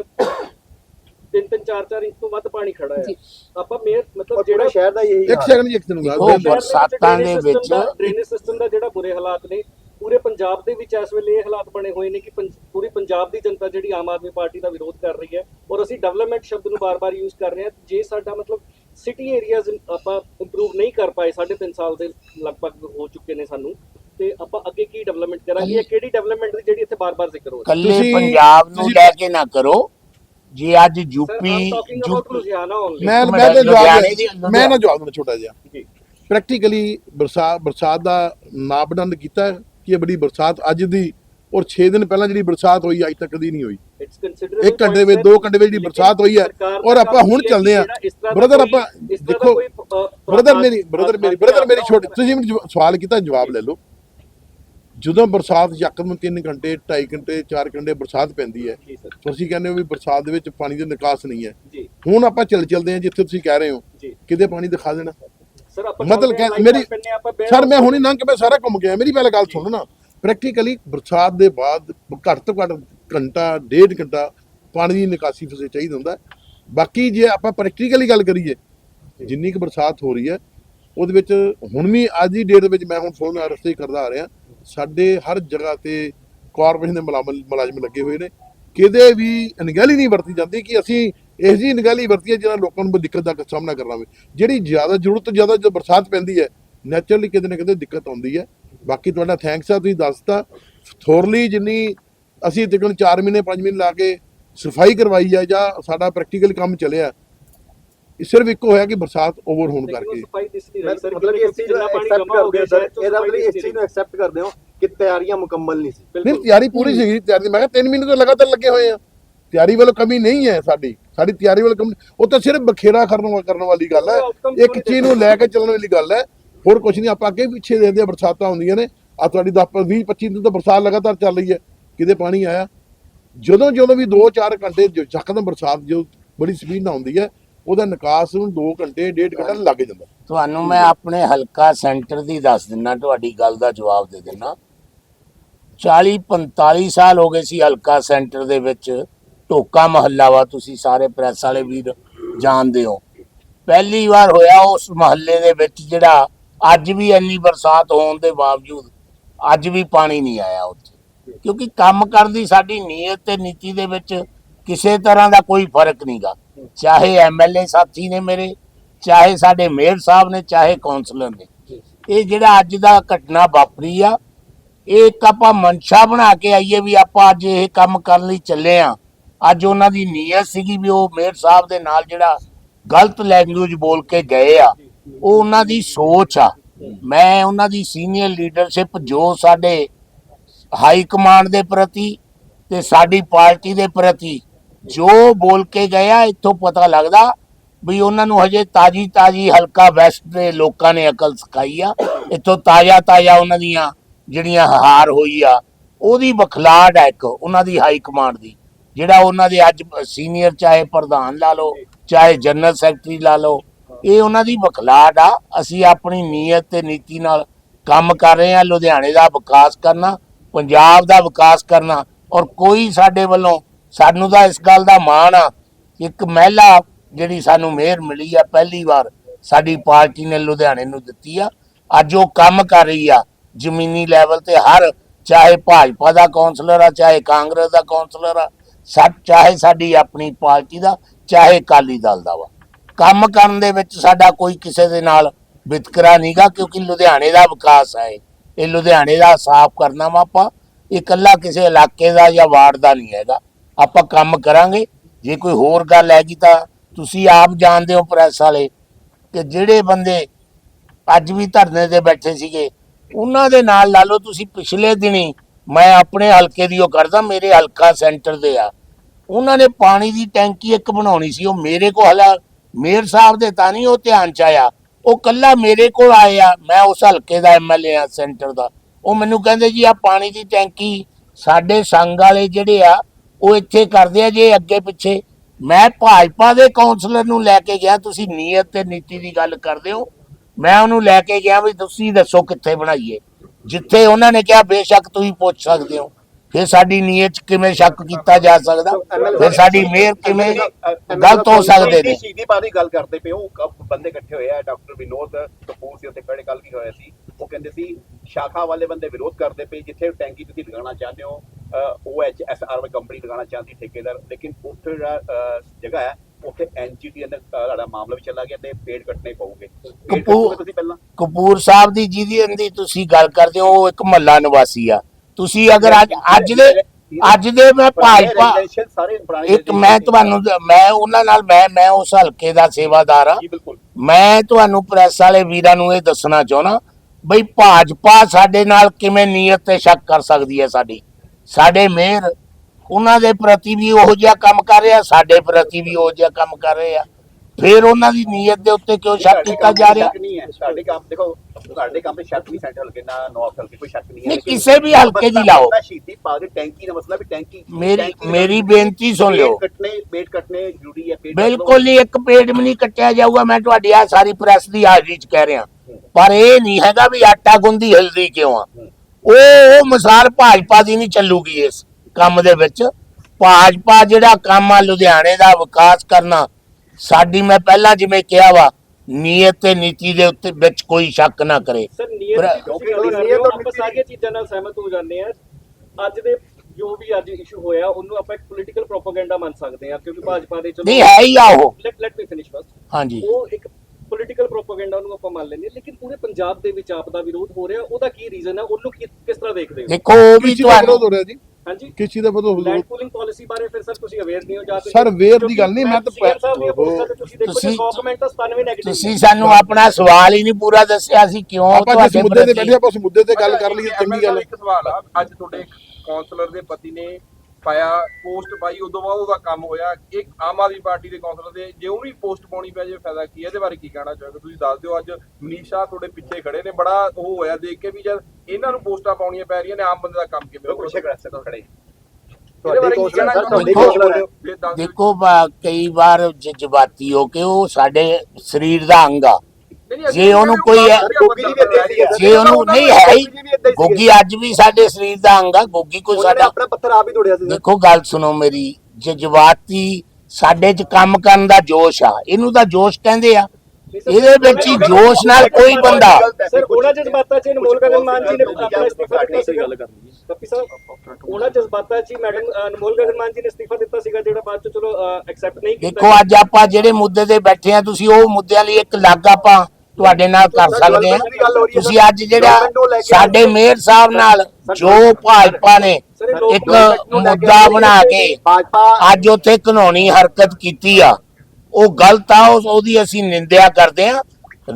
3-3 4-4 ਇੰਚ ਤੋਂ ਵੱਧ ਪਾਣੀ ਖੜਾ ਹੈ। ਆਪਾਂ ਮੇਅਰ ਮਤਲਬ ਜਿਹੜਾ ਸ਼ਹਿਰ ਦਾ ਇਹੀ ਇੱਕ। ਸੈਕਿੰਡ ਜੀ ਇੱਕ ਦਿਨ ਦੇਖੋ, ਬਰਸਾਤਾਂ ਦੇ ਵਿੱਚ- ਡਰੇਨੇਜ ਸਿਸਟਮ ਦਾ ਜਿਹੜਾ ਬੁਰੇ ਹਾਲਾਤ ਨੇ ਪੂਰੇ ਪੰਜਾਬ ਦੇ ਵਿੱਚ ਇਸ ਵੇਲੇ ਇਹ ਹਾਲਾਤ ਬਣੇ ਹੋਏ ਨੇ ਕਿ ਪੂਰੀ ਪੰਜਾਬ ਦੀ ਜਨਤਾ ਜਿਹੜੀ ਆਮ ਆਦਮੀ ਪਾਰਟੀ ਦਾ ਵਿਰੋਧ ਕਰ ਰਹੀ ਹੈ ਔਰ ਅਸੀਂ ਡਿਵੈਲਪਮੈਂਟ ਸ਼ਬਦ ਨੂੰ ਬਾਰ-ਬਾਰ ਯੂਜ਼ ਕਰ ਰਹੇ ਹਾਂ ਜੇ ਸਾਡਾ ਮਤਲਬ ਸਿਟੀ ਏਰੀਆਜ਼ ਆਪਾਂ ਇੰਪਰੂਵ ਨਹੀਂ ਕਰ ਪਾਏ 3.5 ਸਾਲ ਦੇ ਲਗਭਗ ਹੋ ਚੁੱਕੇ ਨੇ ਸਾਨੂੰ। ਤੇ ਆਪਾਂ ਅੱਗੇ ਕੀ ਡਿਵੈਲਪਮੈਂਟ ਕਰਾਂਗੇ ਇਹ ਕਿਹੜੀ ਡਿਵੈਲਪਮੈਂਟ ਦੀ ਜਿਹੜੀ ਇੱਥੇ ਬਾਰ-ਬਾਰ ਜ਼ਿਕਰ ਹੋ ਰਹੀ ਹੈ? ਕੱਲੇ ਤੁਸੀਂ- ਪੰਜਾਬ ਨੂੰ ਲੈ ਕੇ ਨਾ ਕਰੋ। ਜੇ ਅੱਜ ਯੂਪੀ ਯੂਪੀ ਮੈਂ ਮੈਂ ਤਾਂ ਜਵਾਬ ਮੈਂ ਨਾ ਜਵਾਬ ਦੇਣਾ ਛੋਟਾ ਜਿਹਾ। ਜੀ। ਪ੍ਰੈਕਟੀਕਲੀ ਬਰਸਾਤ ਬਰਸਾਤ ਦਾ ਨਾਪਦੰਡ ਕੀਤਾ ਕਿ ਇਹ ਬੜੀ ਬਰਸਾਤ ਅੱਜ ਦੀ ਔਰ 6 ਦਿਨ ਪਹਿਲਾਂ ਜਿਹੜੀ ਬਰਸਾਤ ਹੋਈ ਅੱਜ ਤੱਕ ਕਦੀ ਨਹੀਂ ਹੋਈ। ਇੱਕ ਘੰਟੇ ਵਿੱਚ ਦੋ ਘੰਟੇ ਵਿੱਚ ਜਿਹੜੀ ਬਰਸਾਤ ਹੋਈ ਹੈ ਔਰ ਆਪਾਂ ਹੁਣ ਚੱਲਦੇ ਆ ਬ੍ਰਦਰ ਆਪਾਂ ਦੇਖੋ ਬ੍ਰਦਰ ਮੇਰੀ ਬ੍ਰਦਰ ਮੇਰੀ ਬ੍ਰਦਰ ਮੇਰੀ ਛੋਟੀ ਤੁਸੀਂ ਮੈਨੂੰ ਸਵਾਲ ਕੀਤਾ ਜਵਾਬ ਲੈ ਲਓ। ਜਦੋਂ ਬਰਸਾਤ ਯਕਦਮ 3 ਘੰਟੇ 2.5 ਘੰਟੇ 4 ਘੰਟੇ ਬਰਸਾਤ ਪੈਂਦੀ ਹੈ ਤੁਸੀਂ ਕਹਿੰਦੇ ਹੋ ਵੀ ਬਰਸਾਤ ਦੇ ਵਿੱਚ ਪਾਣੀ ਦੀ ਨਿਕਾਸ ਨਹੀਂ ਹੈ। ਹੁਣ ਆਪਾਂ ਚੱਲ ਚੱਲਦੇ ਹਾਂ ਜਿੱਥੇ ਤੁਸੀਂ ਕਹਿ ਰਹੇ ਹੋ। ਕਿਤੇ ਪਾਣੀ ਦਿਖਾ ਦੇਣਾ। ਸਰ ਆਪਾਂ ਮਤਲਬ ਮੇਰੀ- ਸਰ ਮੈਂ ਹੁਣੇ ਲੰਘ ਕੇ ਮੈਂ ਸਾਰਾ ਘੁੰਮ ਗਿਆ ਮੇਰੀ ਪਹਿਲਾਂ ਗੱਲ ਸੁਣੋ ਨਾ। ਪ੍ਰੈਕਟੀਕਲੀ ਬਰਸਾਤ ਦੇ ਬਾਅਦ ਘੱਟ ਤੋਂ ਘੱਟ ਘੰਟਾ ਡੇਢ ਘੰਟਾ ਪਾਣੀ ਦੀ ਨਿਕਾਸੀ ਫਸੇ ਚਾਹੀਦਾ ਹੁੰਦਾ। ਬਾਕੀ ਜੇ ਆਪਾਂ ਪ੍ਰੈਕਟੀਕਲੀ ਗੱਲ ਕਰੀਏ ਜਿੰਨੀ ਕੁ ਬਰਸਾਤ ਹੋ ਰਹੀ ਹੈ ਉਹਦੇ ਵਿੱਚ ਹੁਣ ਵੀ ਅੱਜ ਦੀ ਡੇਟ ਵਿੱਚ ਮੈਂ ਹੁਣ ਫੋਨ ਰਸਤੇ ਹੀ ਕਰਦਾ ਆ ਰਿਹਾ। ਸਾਡੇ ਹਰ ਜਗ੍ਹਾ ਤੇ ਕਾਰਪੋਰੇਸ਼ਨ ਦੇ ਮੁਲਾਜ਼ਮ ਮੁਲਾਜ਼ਮ ਲੱਗੇ ਹੋਏ ਨੇ। ਕਿਤੇ ਵੀ ਅਣਗਹਿਲੀ ਨਹੀਂ ਵਰਤੀ ਜਾਂਦੀ ਕਿ ਅਸੀਂ ਇਸ ਜੀ ਅਣਗਹਿਲੀ ਵਰਤੀ ਹੈ ਜਿਹਨਾਂ ਲੋਕਾਂ ਨੂੰ ਦਿੱਕਤ ਦਾ ਸਾਹਮਣਾ ਕਰਨਾ ਹੋਵੇ। ਜਿਹੜੀ ਜ਼ਿਆਦਾ ਜ਼ਰੂਰਤ ਜ਼ਿਆਦਾ ਜਦੋਂ ਬਰਸਾਤ ਪੈਂਦੀ ਹੈ ਨੈਚੁਰਲੀ ਕਿਤੇ ਨਾ ਕਿਤੇ ਦਿੱਕਤ ਆਉਂਦੀ ਹੈ। ਬਾਕੀ ਤੁਹਾਡਾ ਥੈਂਕਸ ਆ ਤੁਸੀਂ ਦੱਸਤਾ ਥੋਰਲੀ ਜਿੰਨੀ ਅਸੀਂ ਤਕਰੀਬਨ 4 ਮਹੀਨੇ 5 ਮਹੀਨੇ ਲਾ ਕੇ ਸਫ਼ਾਈ ਕਰਵਾਈ ਹੈ ਜਾਂ ਸਾਡਾ ਪ੍ਰੈਕਟੀਕਲ ਕੰਮ ਚੱਲਿਆ ਇਹ ਸਿਰਫ ਇੱਕੋ ਹੋਇਆ ਕਿ ਬਰਸਾਤ ਓਵਰ ਹੋਣ ਕਰਕੇ। ਸਫ਼ਾਈ ਦਿਸ ਨਹੀਂ ਮੈਂ ਰਹੀ ਸਰ ਮਤਲਬ ਕਿ ਇਸ ਚੀਜ਼ ਨੂੰ ਐਕਸੈਪਟ ਕਰਦੇ ਹੋ ਸਰ ਇਹਦਾ ਮਤਲਬ ਇਸ ਚੀਜ਼ ਨੂੰ ਐਕਸੈਪਟ ਕਰਦੇ ਹੋ ਕਿ ਤਿਆਰੀਆਂ ਮੁਕੰਮਲ ਨਹੀਂ ਸੀ। ਨਹੀਂ ਤਿਆਰੀ ਪੂਰੀ ਸੀਗੀ ਤਿਆਰੀ ਮੈਂ ਕਿਹਾ 3 ਮਹੀਨੇ ਤੋਂ ਲਗਾਤਾਰ ਲੱਗੇ ਹੋਏ ਆ। ਤਿਆਰੀ ਵੱਲੋਂ ਕਮੀ ਨਹੀਂ ਹੈ ਸਾਡੀ। ਸਾਡੀ ਤਿਆਰੀ ਵੱਲੋਂ ਕਮੀ ਉਹ ਤਾਂ ਸਿਰਫ ਬਖੇਰਾ ਕਰਨ ਕਰਨ ਵਾਲੀ ਗੱਲ ਹੈ। ਇੱਕ ਚੀਜ਼ ਨੂੰ ਲੈ ਕੇ ਚੱਲਣ ਵਾਲੀ ਗੱਲ ਹੈ। ਹੋਰ ਕੁਝ ਨਹੀਂ, ਆਪਾਂ ਅੱਗੇ ਪਿੱਛੇ ਦੇਖਦੇ ਆ ਬਰਸਾਤਾਂ ਹੁੰਦੀਆਂ ਨੇ। ਆ ਤੁਹਾਡੀ 10 20 25 ਦਿਨ ਤੋਂ ਬਰਸਾਤ ਲਗਾਤਾਰ ਚੱਲ ਰਹੀ ਹੈ। ਕਿਤੇ ਪਾਣੀ ਆਇਆ? ਜਦੋਂ ਜਦੋਂ ਵੀ 2-4 ਘੰਟੇ ਜੋ ਬਰਸਾਤ ਜੋ ਬੜੀ ਸਪੀਡ ਨਾਲ ਆਉਂਦੀ ਹੈ, ਉਹਦਾ ਨਿਕਾਸ ਨੂੰ 2 ਘੰਟੇ, ਡੇਢ ਘੰਟਾ ਲੱਗ ਜਾਂਦਾ। ਤੁਹਾਨੂੰ ਮੈਂ ਆਪਣੇ ਹਲਕਾ ਸੈਂਟਰ ਦੀ ਦੱਸ ਦਿੰਨਾ, ਤੁਹਾਡੀ ਗੱਲ ਦਾ ਜਵਾਬ ਦੇ ਦਿੰਨਾ। 40 45 ਸਾਲ ਹੋ ਗਏ ਸੀ ਹਲਕਾ ਸੈਂਟਰ ਦੇ ਵਿੱਚ। ਟੋਕਾ ਮਹੱਲਾ ਵਾ, ਤੁਸੀਂ ਸਾਰੇ ਪ੍ਰੈਸ ਵਾਲੇ ਵੀਰ ਜਾਣਦੇ ਹੋ। ਪਹਿਲੀ ਵਾਰ ਹੋਇਆ ਉਸ ਮਹੱਲੇ ਦੇ ਵਿੱਚ ਜਿਹੜਾ ਅੱਜ ਵੀ ਇੰਨੀ ਬਰਸਾਤ ਹੋਣ ਦੇ ਬਾਵਜੂਦ ਅੱਜ ਵੀ ਪਾਣੀ ਨਹੀਂ ਆਇਆ ਉੱਥੇ। ਕਿਉਂਕਿ ਕੰਮ ਕਰਨ ਦੀ ਸਾਡੀ ਨੀਅਤ ਤੇ ਨੀਤੀ ਦੇ ਵਿੱਚ ਕਿਸੇ ਤਰ੍ਹਾਂ ਦਾ ਕੋਈ ਫ਼ਰਕ ਨਹੀਂਗਾ। ਚਾਹੇ ਐਮਐਲਏ ਸਾਥੀ ਨੇ ਮੇਰੇ, ਚਾਹੇ ਸਾਡੇ ਮੇਅਰ ਸਾਹਿਬ ਨੇ, ਚਾਹੇ ਕੌਂਸਲਰ ਨੇ। ਇਹ ਜਿਹੜਾ ਅੱਜ ਦਾ ਘਟਨਾ ਵਾਪਰੀ ਆ, ਇਹ ਇੱਕ ਆਪਾਂ ਮਨਸ਼ਾ ਬਣਾ ਕੇ ਆਈਏ ਵੀ ਆਪਾਂ ਅੱਜ ਇਹ ਕੰਮ ਕਰਨ ਲਈ ਚੱਲੇ ਆ। ਅੱਜ ਉਹਨਾਂ ਦੀ ਨੀਅਤ ਸੀਗੀ ਵੀ ਉਹ ਮੇਅਰ ਸਾਹਿਬ ਦੇ ਨਾਲ ਜਿਹੜਾ ਗਲਤ ਲੈਂਗੁਏਜ ਬੋਲ ਕੇ ਗਏ ਆ। ਉਹ ਉਹਨਾਂ ਦੀ ਸੋਚ ਆ। ਮੈਂ ਉਹਨਾਂ ਦੀ ਸੀਨੀਅਰ ਲੀਡਰਸ਼ਿਪ ਜੋ ਸਾਡੇ ਹਾਈ ਕਮਾਂਡ ਦੇ ਪ੍ਰਤੀ ਤੇ ਸਾਡੀ ਪਾਰਟੀ ਦੇ ਪ੍ਰਤੀ ਜੋ ਬੋਲ ਕੇ ਗਿਆ ਇੱਥੋਂ ਪਤਾ ਲੱਗਦਾ ਵੀ ਉਹਨਾਂ ਨੂੰ ਹਜੇ ਤਾਜੀ ਤਾਜੀ ਹਲਕਾ ਵੈਸਟ ਦੇ ਲੋਕਾਂ ਨੇ ਅਕਲ ਸਿਖਾਈ ਆ। ਇੱਥੋਂ ਤਾਜ਼ਾ ਤਾਜ਼ਾ ਉਹਨਾਂ ਦੀਆਂ ਜਿਹੜੀਆਂ ਹਾਰ ਹੋਈ ਆ, ਉਹਦੀ ਬਖਲਾੜ ਹੈ ਇੱਕ, ਉਹਨਾਂ ਦੀ ਹਾਈ ਕਮਾਂਡ ਦੀ। ਜਿਹੜਾ ਉਹਨਾਂ ਦੇ ਅੱਜ ਸੀਨੀਅਰ ਚਾਹੇ ਪ੍ਰਧਾਨ ਲਾ ਲਓ, ਚਾਹੇ ਜਨਰਲ ਸੈਕਟਰੀ ਲਾ ਲਓ ਇਹ ਉਹਨਾਂ ਦੀ ਬਖਲਾੜ ਆ। ਅਸੀਂ ਆਪਣੀ ਨੀਅਤ ਤੇ ਨੀਤੀ ਨਾਲ ਕੰਮ ਕਰ ਰਹੇ ਹਾਂ, ਲੁਧਿਆਣੇ ਦਾ ਵਿਕਾਸ ਕਰਨਾ, ਪੰਜਾਬ ਦਾ ਵਿਕਾਸ ਕਰਨਾ ਔਰ ਕੋਈ ਸਾਡੇ ਵੱਲੋਂ ਸਾਨੂੰ ਤਾਂ ਇਸ ਗੱਲ ਦਾ ਮਾਣ ਆ। ਇੱਕ ਮਹਿਲਾ ਜਿਹੜੀ ਸਾਨੂੰ ਮੇਅਰ ਮਿਲੀ ਆ, ਪਹਿਲੀ ਵਾਰ ਸਾਡੀ ਪਾਰਟੀ ਨੇ ਲੁਧਿਆਣੇ ਨੂੰ ਦਿੱਤੀ ਆ। ਅੱਜ ਉਹ ਕੰਮ ਕਰ ਰਹੀ ਆ ਜ਼ਮੀਨੀ ਲੈਵਲ ਤੇ। ਹਰ ਚਾਹੇ ਭਾਜਪਾ ਦਾ ਕਾਉਂਸਲਰ ਆ, ਚਾਹੇ ਕਾਂਗਰਸ ਦਾ ਕਾਉਂਸਲਰ ਆ, ਸਾ, ਚਾਹੇ ਸਾਡੀ ਆਪਣੀ ਪਾਰਟੀ ਦਾ, ਚਾਹੇ ਅਕਾਲੀ ਦਲ ਦਾ ਵਾ। ਕੰਮ ਕਰਨ ਦੇ ਵਿੱਚ ਸਾਡਾ ਕੋਈ ਕਿਸੇ ਦੇ ਨਾਲ ਵਿਤਕਰਾ ਨਹੀਂਗਾ, ਕਿਉਂਕਿ ਲੁਧਿਆਣੇ ਦਾ ਵਿਕਾਸ ਹੈ ਇਹ। ਲੁਧਿਆਣੇ ਦਾ ਸਾਫ਼ ਕਰਨਾ ਵਾ ਆਪਾਂ। ਇਹ ਇਕੱਲਾ ਕਿਸੇ ਇਲਾਕੇ ਦਾ ਜਾਂ ਵਾਰਡ ਦਾ ਨਹੀਂ ਹੈਗਾ। ਆਪਾਂ ਕੰਮ ਕਰਾਂਗੇ। ਜੇ ਕੋਈ ਹੋਰ ਗੱਲ ਹੈਗੀ ਤਾਂ ਤੁਸੀਂ ਆਪ ਜਾਣਦੇ ਹੋ ਪ੍ਰੈਸ ਵਾਲੇ ਕਿ ਜਿਹੜੇ ਬੰਦੇ ਅੱਜ ਵੀ ਧਰਨੇ ਤੇ ਬੈਠੇ ਸੀਗੇ, ਉਹਨਾਂ ਦੇ ਨਾਲ ਲਾ ਲਓ, ਤੁਸੀਂ ਪਿਛਲੇ ਦਿਨੀ ਮੈਂ ਆਪਣੇ ਹਲਕੇ ਦੀ ਉਹ ਕਰਦਾ, ਮੇਰੇ ਹਲਕਾ ਸੈਂਟਰ ਦੇ ਆ। ਉਹਨਾਂ ਨੇ ਪਾਣੀ ਦੀ ਟੈਂਕੀ ਇੱਕ ਬਣਾਉਣੀ ਸੀ, ਉਹ ਮੇਰੇ ਕੋਲ ਹਲਾ ਮੇਅਰ ਸਾਹਿਬ ਦੇ ਤਾਂ ਨਹੀਂ ਉਹ ਧਿਆਨ ਚ ਆਇਆ। ਉਹ ਕੱਲਾ ਮੇਰੇ ਕੋਲ ਆਇਆ ਮੈਂ ਉਸ ਹਲਕੇ ਦਾ ਐਮਐਲਏ ਆ, ਸੈਂਟਰ ਦਾ। ਉਹ ਮੈਨੂੰ ਕਹਿੰਦੇ ਜੀ ਆ ਪਾਣੀ ਦੀ ਟੈਂਕੀ ਸਾਡੇ ਸੰਗ ਵਾਲੇ ਜਿਹੜੇ ਆ, ਉਹ ਇੱਥੇ ਕਰਦੇ ਆ ਜੇ ਅੱਗੇ ਪਿੱਛੇ। ਮੈਂ ਭਾਜਪਾ ਦੇ ਕਾਉਂਸਲਰ ਨੂੰ ਲੈ ਕੇ ਗਿਆ। ਤੁਸੀਂ ਨੀਅਤ ਤੇ ਨੀਤੀ ਦੀ ਗੱਲ ਕਰਦੇ ਹੋ। ਮੈਂ ਉਹਨੂੰ ਲੈ ਕੇ ਗਿਆ ਵੀ ਤੁਸੀਂ ਦੱਸੋ ਕਿੱਥੇ ਬਣਾਈਏ। ਜਿੱਥੇ ਉਹਨਾਂ ਨੇ ਕਿਹਾ, ਬੇਸ਼ੱਕ ਤੁਸੀਂ ਪੁੱਛ ਸਕਦੇ ਹੋ। ਫਿਰ ਸਾਡੀ ਨੀਅਤ 'ਚ ਕਿਵੇਂ ਸ਼ੱਕ ਕੀਤਾ ਜਾ ਸਕਦਾ ਫਿਰ ਸਾਡੀ ਮੇਅਰ ਕਿਵੇਂ ਗਲਤ ਹੋ ਸਕਦੇ ਨੇ? ਸ਼ਹੀਦੀ ਬਾਰੇ ਗੱਲ ਕਰਦੇ ਪਏ ਉਹ ਕ- ਬੰਦੇ ਇਕੱਠੇ ਹੋਏ ਆ ਡਾਕਟਰ ਵਿਨੋਦ ਕਪੂਰ ਸੀ ਉੱਥੇ ਖੜੇ ਕੱਲ ਵੀ ਹੋਇਆ ਸੀ। ਉਹ ਕਹਿੰਦੇ ਸੀ ਸ਼ਾਖਾ ਵਾਲੇ ਬੰਦੇ ਵਿਰੋਧ ਕਰਦੇ ਪਏ ਜਿੱਥੇ ਟੈਂਕੀ ਤੁਸੀਂ ਲਗਾਉਣਾ ਚਾਹੁੰਦੇ ਹੋ ਉਹ ਐਚ ਐਸ ਆਰ ਕੰਪਨੀ ਲਗਾਉਣਾ ਚਾਹੁੰਦੀ ਠੇਕੇਦਾਰ। ਲੇਕਿਨ ਉੱਥੇ ਜਿਹੜਾ ਜਗ੍ਹਾ ਹੈ ਉੱਥੇ ਐਨਜੀਟੀ ਅੰਦਰ ਤੁਹਾਡਾ ਮਾਮਲਾ ਵੀ ਚੱਲਾ ਗਿਆ ਤੇ ਪੇੜ ਕੱਟਣੇ ਪਊਗੇ। ਕਪੂਰ- ਕੱਟੋਗੇ ਤੁਸੀਂ ਪਹਿਲਾਂ? ਕਪੂਰ ਸਾਹਿਬ ਦੀ ਜਿਹਦੀ ਅੰਦੀ ਤੁਸੀਂ ਗੱਲ ਕਰਦੇ ਹੋ ਉਹ ਇੱਕ ਮਹੱਲਾ ਨਿਵਾਸੀ ਆ। ਤੁਸੀਂ ਅਗਰ ਅੱਜ ਅੱਜ ਦੇ ਅੱਜ ਦੇ ਮੈਂ ਭਾਜਪਾ ਇੱਕ ਮੈਂ ਤੁਹਾਨੂੰ ਮੈਂ ਉਹਨਾਂ ਨਾਲ ਮੈਂ ਮੈਂ ਉਸ ਹਲਕੇ ਦਾ ਸੇਵਾਦਾਰ ਆ ਮੈਂ ਤੁਹਾਨੂੰ ਪ੍ਰੈਸ ਵਾਲੇ ਵੀਰਾਂ ਨੂੰ ਇਹ ਦੱਸਣਾ ਚਾਹਣਾ ਬਈ ਭਾਜਪਾ ਸਾਡੇ ਨਾਲ ਕਿਵੇਂ ਨੀਅਤ ਤੇ ਸ਼ੱਕ ਕਰ ਸਕਦੀ ਹੈ ਸਾਡੀ? ਸਾਡੇ ਮੇਅਰ ਉਹਨਾਂ ਦੇ ਪ੍ਰਤੀ ਵੀ ਉਹੋ ਜਿਹਾ ਕੰਮ ਕਰ ਰਿਹਾ ਸਾਡੇ ਪ੍ਰਤੀ ਵੀ ਉਹੋ ਜਿਹਾ ਕੰਮ ਕਰ ਰਹੇ ਫਿਰ ਉਹਨਾਂ ਦੀ ਨੀਅਤ ਦੇ ਉੱਤੇ ਕਿਉਂ ਸ਼ੱਕ ਕੀਤਾ ਜਾ ਰਿਹਾ? ਸਾਡੇ ਕੰਮ ਦੇਖੋ ਸਾਡੇ ਕੰਮ ਤੇ ਸ਼ੱਕ ਨਹੀਂ ਸੈਂਟਰ ਹਲਕੇ ਨਾ ਨੌਰਥ ਹਲਕੇ ਕੋਈ ਸ਼ੱਕ ਨਹੀਂ ਹੈ। ਕਿਸੇ ਵੀ ਹਲਕੇ ਦੀ ਲਾਓ। ਸ਼ਹੀਦੀ ਪਾ ਦੇ ਟੈਂਕੀ ਦਾ ਮਸਲਾ ਵੀ ਟੈਂਕੀ ਮੇਰੀ ਟੈਂਕੀ ਮੇਰੀ ਦਾ- ਬੇਨਤੀ ਸੁਣ ਲਿਓ। ਪੇੜ ਕੱਟਣੇ ਪੇੜ ਕੱਟਣੇ ਜ਼ਰੂਰੀ ਹੈ। ਬਿਲਕੁਲ ਇੱਕ ਪੇੜ ਵੀ ਨਹੀਂ ਕੱਟਿਆ ਜਾਊਗਾ ਮੈਂ ਤੁਹਾਡੀ ਆ ਸਾਰੀ ਪ੍ਰੈਸ ਦੀ ਹਾਜ਼ਰੀ 'ਚ ਕਹਿ ਰਿਹਾ। ਪਰ ਇਹ ਨਹੀਂ ਹੈਗਾ ਵੀ ਆਟਾ ਗੁੰਦੀ ਹਿਲਦੀ ਕਿਉਂ ਆ। ਉਹ ਉਹ ਮਿਸਾਲ ਭਾਜਪਾ ਦੀ ਨਹੀਂ ਚੱਲੂਗੀ ਇਸ ਕੰਮ ਦੇ ਵਿੱਚ। ਭਾਜਪਾ ਜਿਹੜਾ ਕੰਮ ਆ ਲੁਧਿਆਣੇ ਦਾ ਵਿਕਾਸ ਕਰਨਾ ਸਾਡੀ ਮੈਂ ਪਹਿਲਾਂ ਜਿਵੇਂ ਕਿਹਾ ਵਾ ਨੀਅਤ ਤੇ ਨੀਤੀ ਦੇ ਉੱਤੇ ਵਿੱਚ ਕੋਈ ਸ਼ੱਕ ਨਾ ਕਰੇ। ਸਰ ਨੀਅਤ ਪਰ- ਦੀ ਤੁਸੀਂ ਗੱਲ ਕਰ ਰਹੇ ਹੋ ਆਪਾਂ ਸਾਰੀਆਂ ਚੀਜ਼ਾਂ ਨਾਲ ਸਹਿਮਤ ਹੋ ਜਾਂਦੇ ਆ ਅੱਜ ਦੇ ਜੋ ਵੀ ਅੱਜ ਇਸ਼ੂ ਹੋਇਆ ਉਹਨੂੰ ਆਪਾਂ ਇੱਕ ਪੋਲੀਟੀਕਲ ਪ੍ਰੋਪਾਗੈਂਡਾ ਮੰਨ ਸਕਦੇ ਆ ਕਿਉਂਕਿ ਭਾਜਪਾ ਦੇ ਨਹੀਂ ਹੈ ਹੀ ਆ ਉਹ। Let let me finish first ਹਾਂਜੀ। ਉਹ ਇੱਕ ਪੋਲੀਟੀਕਲ ਪ੍ਰੋਪਾਗੈਂਡਾ ਨੂੰ ਆਪਾਂ ਮੰਨ ਲੈਂਦੇ ਹਾਂ ਲੇਕਿਨ ਪੂਰੇ ਪੰਜਾਬ ਦੇ ਵਿੱਚ ਆਪ ਦਾ ਵਿਰੋਧ ਹੋ ਰਿਹਾ ਉਹਦਾ ਕੀ ਰੀਜ਼ਨ ਹੈ ਉਹਨੂੰ ਕੀ- ਕਿਸ ਤਰ੍ਹਾਂ ਦੇਖਦੇ ਹੋ ਦੇਖੋ ਉਹ ਵੀ ਤੁਹਾਨੂੰ ਹੋ ਰਿਹਾ ਜੀ ਹਾਂਜੀ ਕਿਸ ਚੀਜ਼ ਦਾ ਵਿਰੋਧ ਹੋ ਲੈਂਡ ਪੂਲਿੰਗ ਪਾਲਿਸੀ ਬਾਰੇ ਫਿਰ ਸਰ ਤੁਸੀਂ ਅਵੇਅਰ ਨਹੀਂ ਹੋ ਜਾਂ Sir, aware ਦੀ ਗੱਲ ਨਹੀਂ, ਮੈਂ ਤਾਂ ਤੁਸੀਂ ਦੇਖੋ 100 ਕਮੈਂਟ ਤਾਂ 97 ਨੈਗੇਟਿਵ ਤੁਸੀਂ ਸਾਨੂੰ ਆਪਣਾ ਸਵਾਲ ਹੀ ਨਹੀਂ ਪੂਰਾ ਦੱਸਿਆ ਸੀ ਕਿਉਂ ਆਪਾਂ ਜਿਸ ਮੁੱਦੇ ਤੇ ਬੈਠੇ ਆਪਾਂ ਉਸ ਮੁੱਦੇ ਤੇ ਗੱਲ ਕਰ ਲਈਏ ਚੰਗੀ ਗੱਲ ਹੈ ਇੱਕ ਸਵਾਲ ਆ ਅੱਜ ਤੁਹਾਡੇ ਕਾਉਂਸਲਰ ਦੇ ਪਤੀ ਨੇ ਪਾਇਆ ਪੋਸਟ ਪਾਈ ਉਦੋਂ ਬਾਅਦ ਉਹਦਾ ਕੰਮ ਹੋਇਆ। ਇੱਕ ਆਮ ਆਦਮੀ ਪਾਰਟੀ ਦੇ ਕਾਉਂਸਲਰ ਦੇ ਜੇ ਉਹ ਵੀ ਪੋਸਟ ਪਾਉਣੀ ਪੈ ਜੇ ਫਾਇਦਾ ਕੀ ਹੈ? ਇਹਦੇ ਬਾਰੇ ਕੀ ਕਹਿਣਾ ਚਾਹੋਗੇ? ਤੁਸੀਂ ਦੱਸ ਦਿਓ ਅੱਜ। ਮਨੀਸ਼ਾ ਤੁਹਾਡੇ ਪਿੱਛੇ ਖੜੇ ਨੇ ਬੜਾ ਉਹ ਹੋਇਆ ਦੇਖ ਕੇ ਵੀ ਜਦ ਇਹਨਾਂ ਨੂੰ ਪੋਸਟਾਂ ਪਾਉਣੀਆਂ ਪੈ ਰਹੀਆਂ ਨੇ ਆਮ ਬੰਦੇ ਦਾ ਕੰਮ ਕਿਵੇਂ ਬਿਲਕੁਲ ਪਿੱਛੇ ਖੜੇ। ਦੇਖੋ ਕਈ ਵਾਰ ਜਜ਼ਬਾਤੀ ਹੋ ਕੇ ਉਹ ਸਾਡੇ ਸਰੀਰ ਦਾ ਅੰਗ ਆ। ਜੇ ਉਹਨੂੰ ਕੋਈ ਜੀ ਸੀ। ਉਹਨੂੰ ਨਹੀਂ ਹੈ ਹੀ ਗੋਗੀ ਅੱਜ ਵੀ ਸਾਡੇ ਸਰੀਰ ਦਾ ਅੰਗ ਆ ਗੋਗੀ ਕੋਈ ਸਾਡਾ ਆਪਣਾ ਪੱਥਰ ਆਪ ਹੀ ਤੋੜਿਆ ਸੀ। ਦੇਖੋ ਗੱਲ ਸੁਣੋ ਮੇਰੀ ਜਜ਼ਬਾਤੀ ਸਾਡੇ 'ਚ ਕੰਮ ਕਰਨ ਦਾ ਜੋਸ਼ ਆ ਇਹਨੂੰ ਤਾਂ ਜੋਸ਼ ਕਹਿੰਦੇ ਆ। ਇਹਦੇ ਵਿੱਚ ਹੀ ਜੋਸ਼ ਨਾਲ ਕੋਈ ਬੰਦਾ ਸਰ ਉਹਨਾਂ ਜਜ਼ਬਾਤਾਂ 'ਚ ਅਨਮੋਲ ਗਗਨ ਮਾਨ ਜੀ ਨੇ ਆਪਣਾ ਅਸਤੀਫਾ ਦਿੱਤਾ ਸੀਗਾ। ਕੱਪੀ ਸਾਹਿਬ ਉਹਨਾਂ ਜਜ਼ਬਾਤਾਂ 'ਚ ਹੀ ਮੈਡਮ ਅਨਮੋਲ ਗਗਨ ਮਾਨ ਜੀ ਨੇ ਅਸਤੀਫਾ ਦਿੱਤਾ ਸੀਗਾ ਜਿਹੜਾ ਬਾਅਦ 'ਚ ਚਲੋ ਐਕਸੈਪਟ ਨਹੀਂ ਕੀਤਾ ਦੇਖੋ ਅੱਜ ਆਪਾਂ ਜਿਹੜੇ ਮੁੱਦੇ ਤੇ ਬੈਠੇ ਆ ਤੁਸੀਂ ਉਹ ਮੁੱਦਿਆਂ ਲਈ ਇੱਕ ਲੱਗ ਆਪਾਂ ਤੁਹਾਡੇ ਨਾਲ ਕਰ ਸਕਦੇ ਆ ਤੁਸੀਂ ਅੱਜ ਜਿਹੜਾ ਸਾਡੇ ਮੇਅਰ ਸਾਹਿਬ ਨਾਲ ਜੋ ਭਾਜਪਾ ਨੇ ਇੱਕ ਮੁੱਦਾ ਬਣਾ ਕੇ ਅੱਜ ਉੱਥੇ ਘਨੌਣੀ ਹਰਕਤ ਕੀਤੀ ਆ। ਉਹ ਗਲਤ ਆ ਉਹਦੀ ਅਸੀਂ ਨਿੰਦਿਆ ਕਰਦੇ ਆ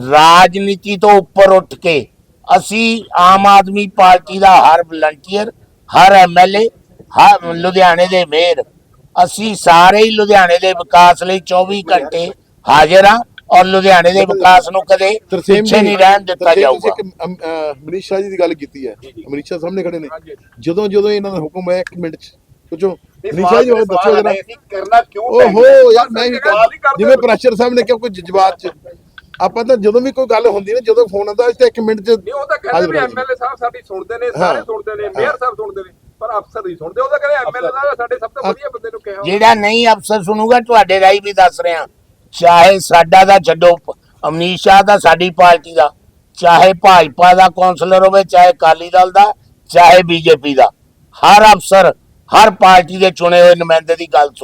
ਰਾਜਨੀਤੀ ਤੋਂ ਉੱਪਰ ਉੱਠ ਕੇ ਅਸੀਂ ਆਮ ਆਦਮੀ ਪਾਰਟੀ ਦਾ ਹਰ ਵਲੰਟੀਅਰ ਹਰ ਐਮਐਲਏ ਹਰ ਲੁਧਿਆਣੇ ਦੇ ਮੇਅਰ ਅਸੀਂ ਸਾਰੇ ਹੀ ਲੁਧਿਆਣੇ ਦੇ ਵਿਕਾਸ ਲਈ 24 ਘੰਟੇ ਹਾਜ਼ਰ ਆ ਔਰ ਲੁਧਿਆਣੇ ਦੇ ਵਿਕਾਸ ਨੂੰ ਕਦੇ ਪਿੱਛੇ ਨਹੀਂ ਰਹਿਣ ਦਿੱਤਾ ਜਾਊਗਾ। ਮਨੀਸ਼ ਜੀ ਦੀ ਗੱਲ ਕੀਤੀ ਹੈ। ਮਨੀਸ਼ ਸ਼ਾਹ ਸਾਹਮਣੇ ਖੜੇ ਨੇ। ਜਦੋਂ ਜਦੋਂ ਇਹਨਾਂ ਦਾ ਹੁਕਮ ਆਇਆ ਇੱਕ ਮਿੰਟ ਚ ਪੁੱਛੋ ਮਨੀਸ਼ ਜੀ ਉਹ ਦੱਸੋ ਜਰਾ। ਕਰਨਾ ਕਿਉਂ ਓਹੋ ਯਾਰ ਮੈਂ ਵੀ ਜਿਵੇਂ ਪ੍ਰੈਸ਼ਰ ਸਾਹਿਬ ਨੇ ਕਿਹਾ ਕੋਈ ਜਜ਼ਬਾਤ ਚ? ਆਪਾਂ ਤਾਂ ਜਦੋਂ ਵੀ ਕੋਈ ਗੱਲ ਹੁੰਦੀ ਨਾ ਜਦੋਂ ਫੋਨ ਆਉਂਦਾ ਤੇ ਇੱਕ ਮਿੰਟ ਚ ਨਹੀਂ ਉਹ ਤਾਂ ਕਹਿੰਦੇ ਵੀ ਹੋ। ਐਮਐਲਏ ਸਾਹਿਬ ਸਾਡੀ ਸੁਣਦੇ ਨੇ ਸਾਰੇ ਹਾਂ। ਸੁਣਦੇ ਨੇ ਮੇਅਰ ਸਾਹਿਬ ਸੁਣਦੇ ਨੇ ਪਰ ਅਫਸਰ ਨਹੀਂ ਸੁਣਦੇ। ਉਹ ਤਾਂ ਕਹਿੰਦੇ ਐਮਐਲਏ ਸਾਹਿਬ ਸਾਡੇ ਸਭ ਤੋਂ ਵਧੀਆ ਬੰਦੇ ਨੂੰ ਕਿਹਾ ਜਿਹੜਾ ਨਹੀਂ ਅਫਸਰ ਸੁਣੂਗਾ ਤੁਹਾਡੇ ਰਾਹੀਂ ਵੀ ਦੱਸ ਰਿਹਾ। ਚਾਹੇ ਸਾਡਾ ਦਾ ਛੱਡੋ ਅਮਨੀਸ਼ ਸ਼ਾਹ ਦਾ, ਸਾਡੀ ਪਾਰਟੀ ਦਾ, ਚਾਹੇ ਭਾਜਪਾ ਦਾ, ਕੌਂਸਲਰ ਹੋਵੇ, ਚਾਹੇ ਅਕਾਲੀ ਦਲ ਦਾ, ਚਾਹੇ ਬੀਜੇਪੀ ਦਾ, ਹਰ ਅਫਸਰ ਹਰ ਪਾਰਟੀ ਦੇ ਚੁਣੇ ਹੋਏ ਨੁਮਾਇੰਦੇ ਦੀ ਗੱਲ ਸੁਣ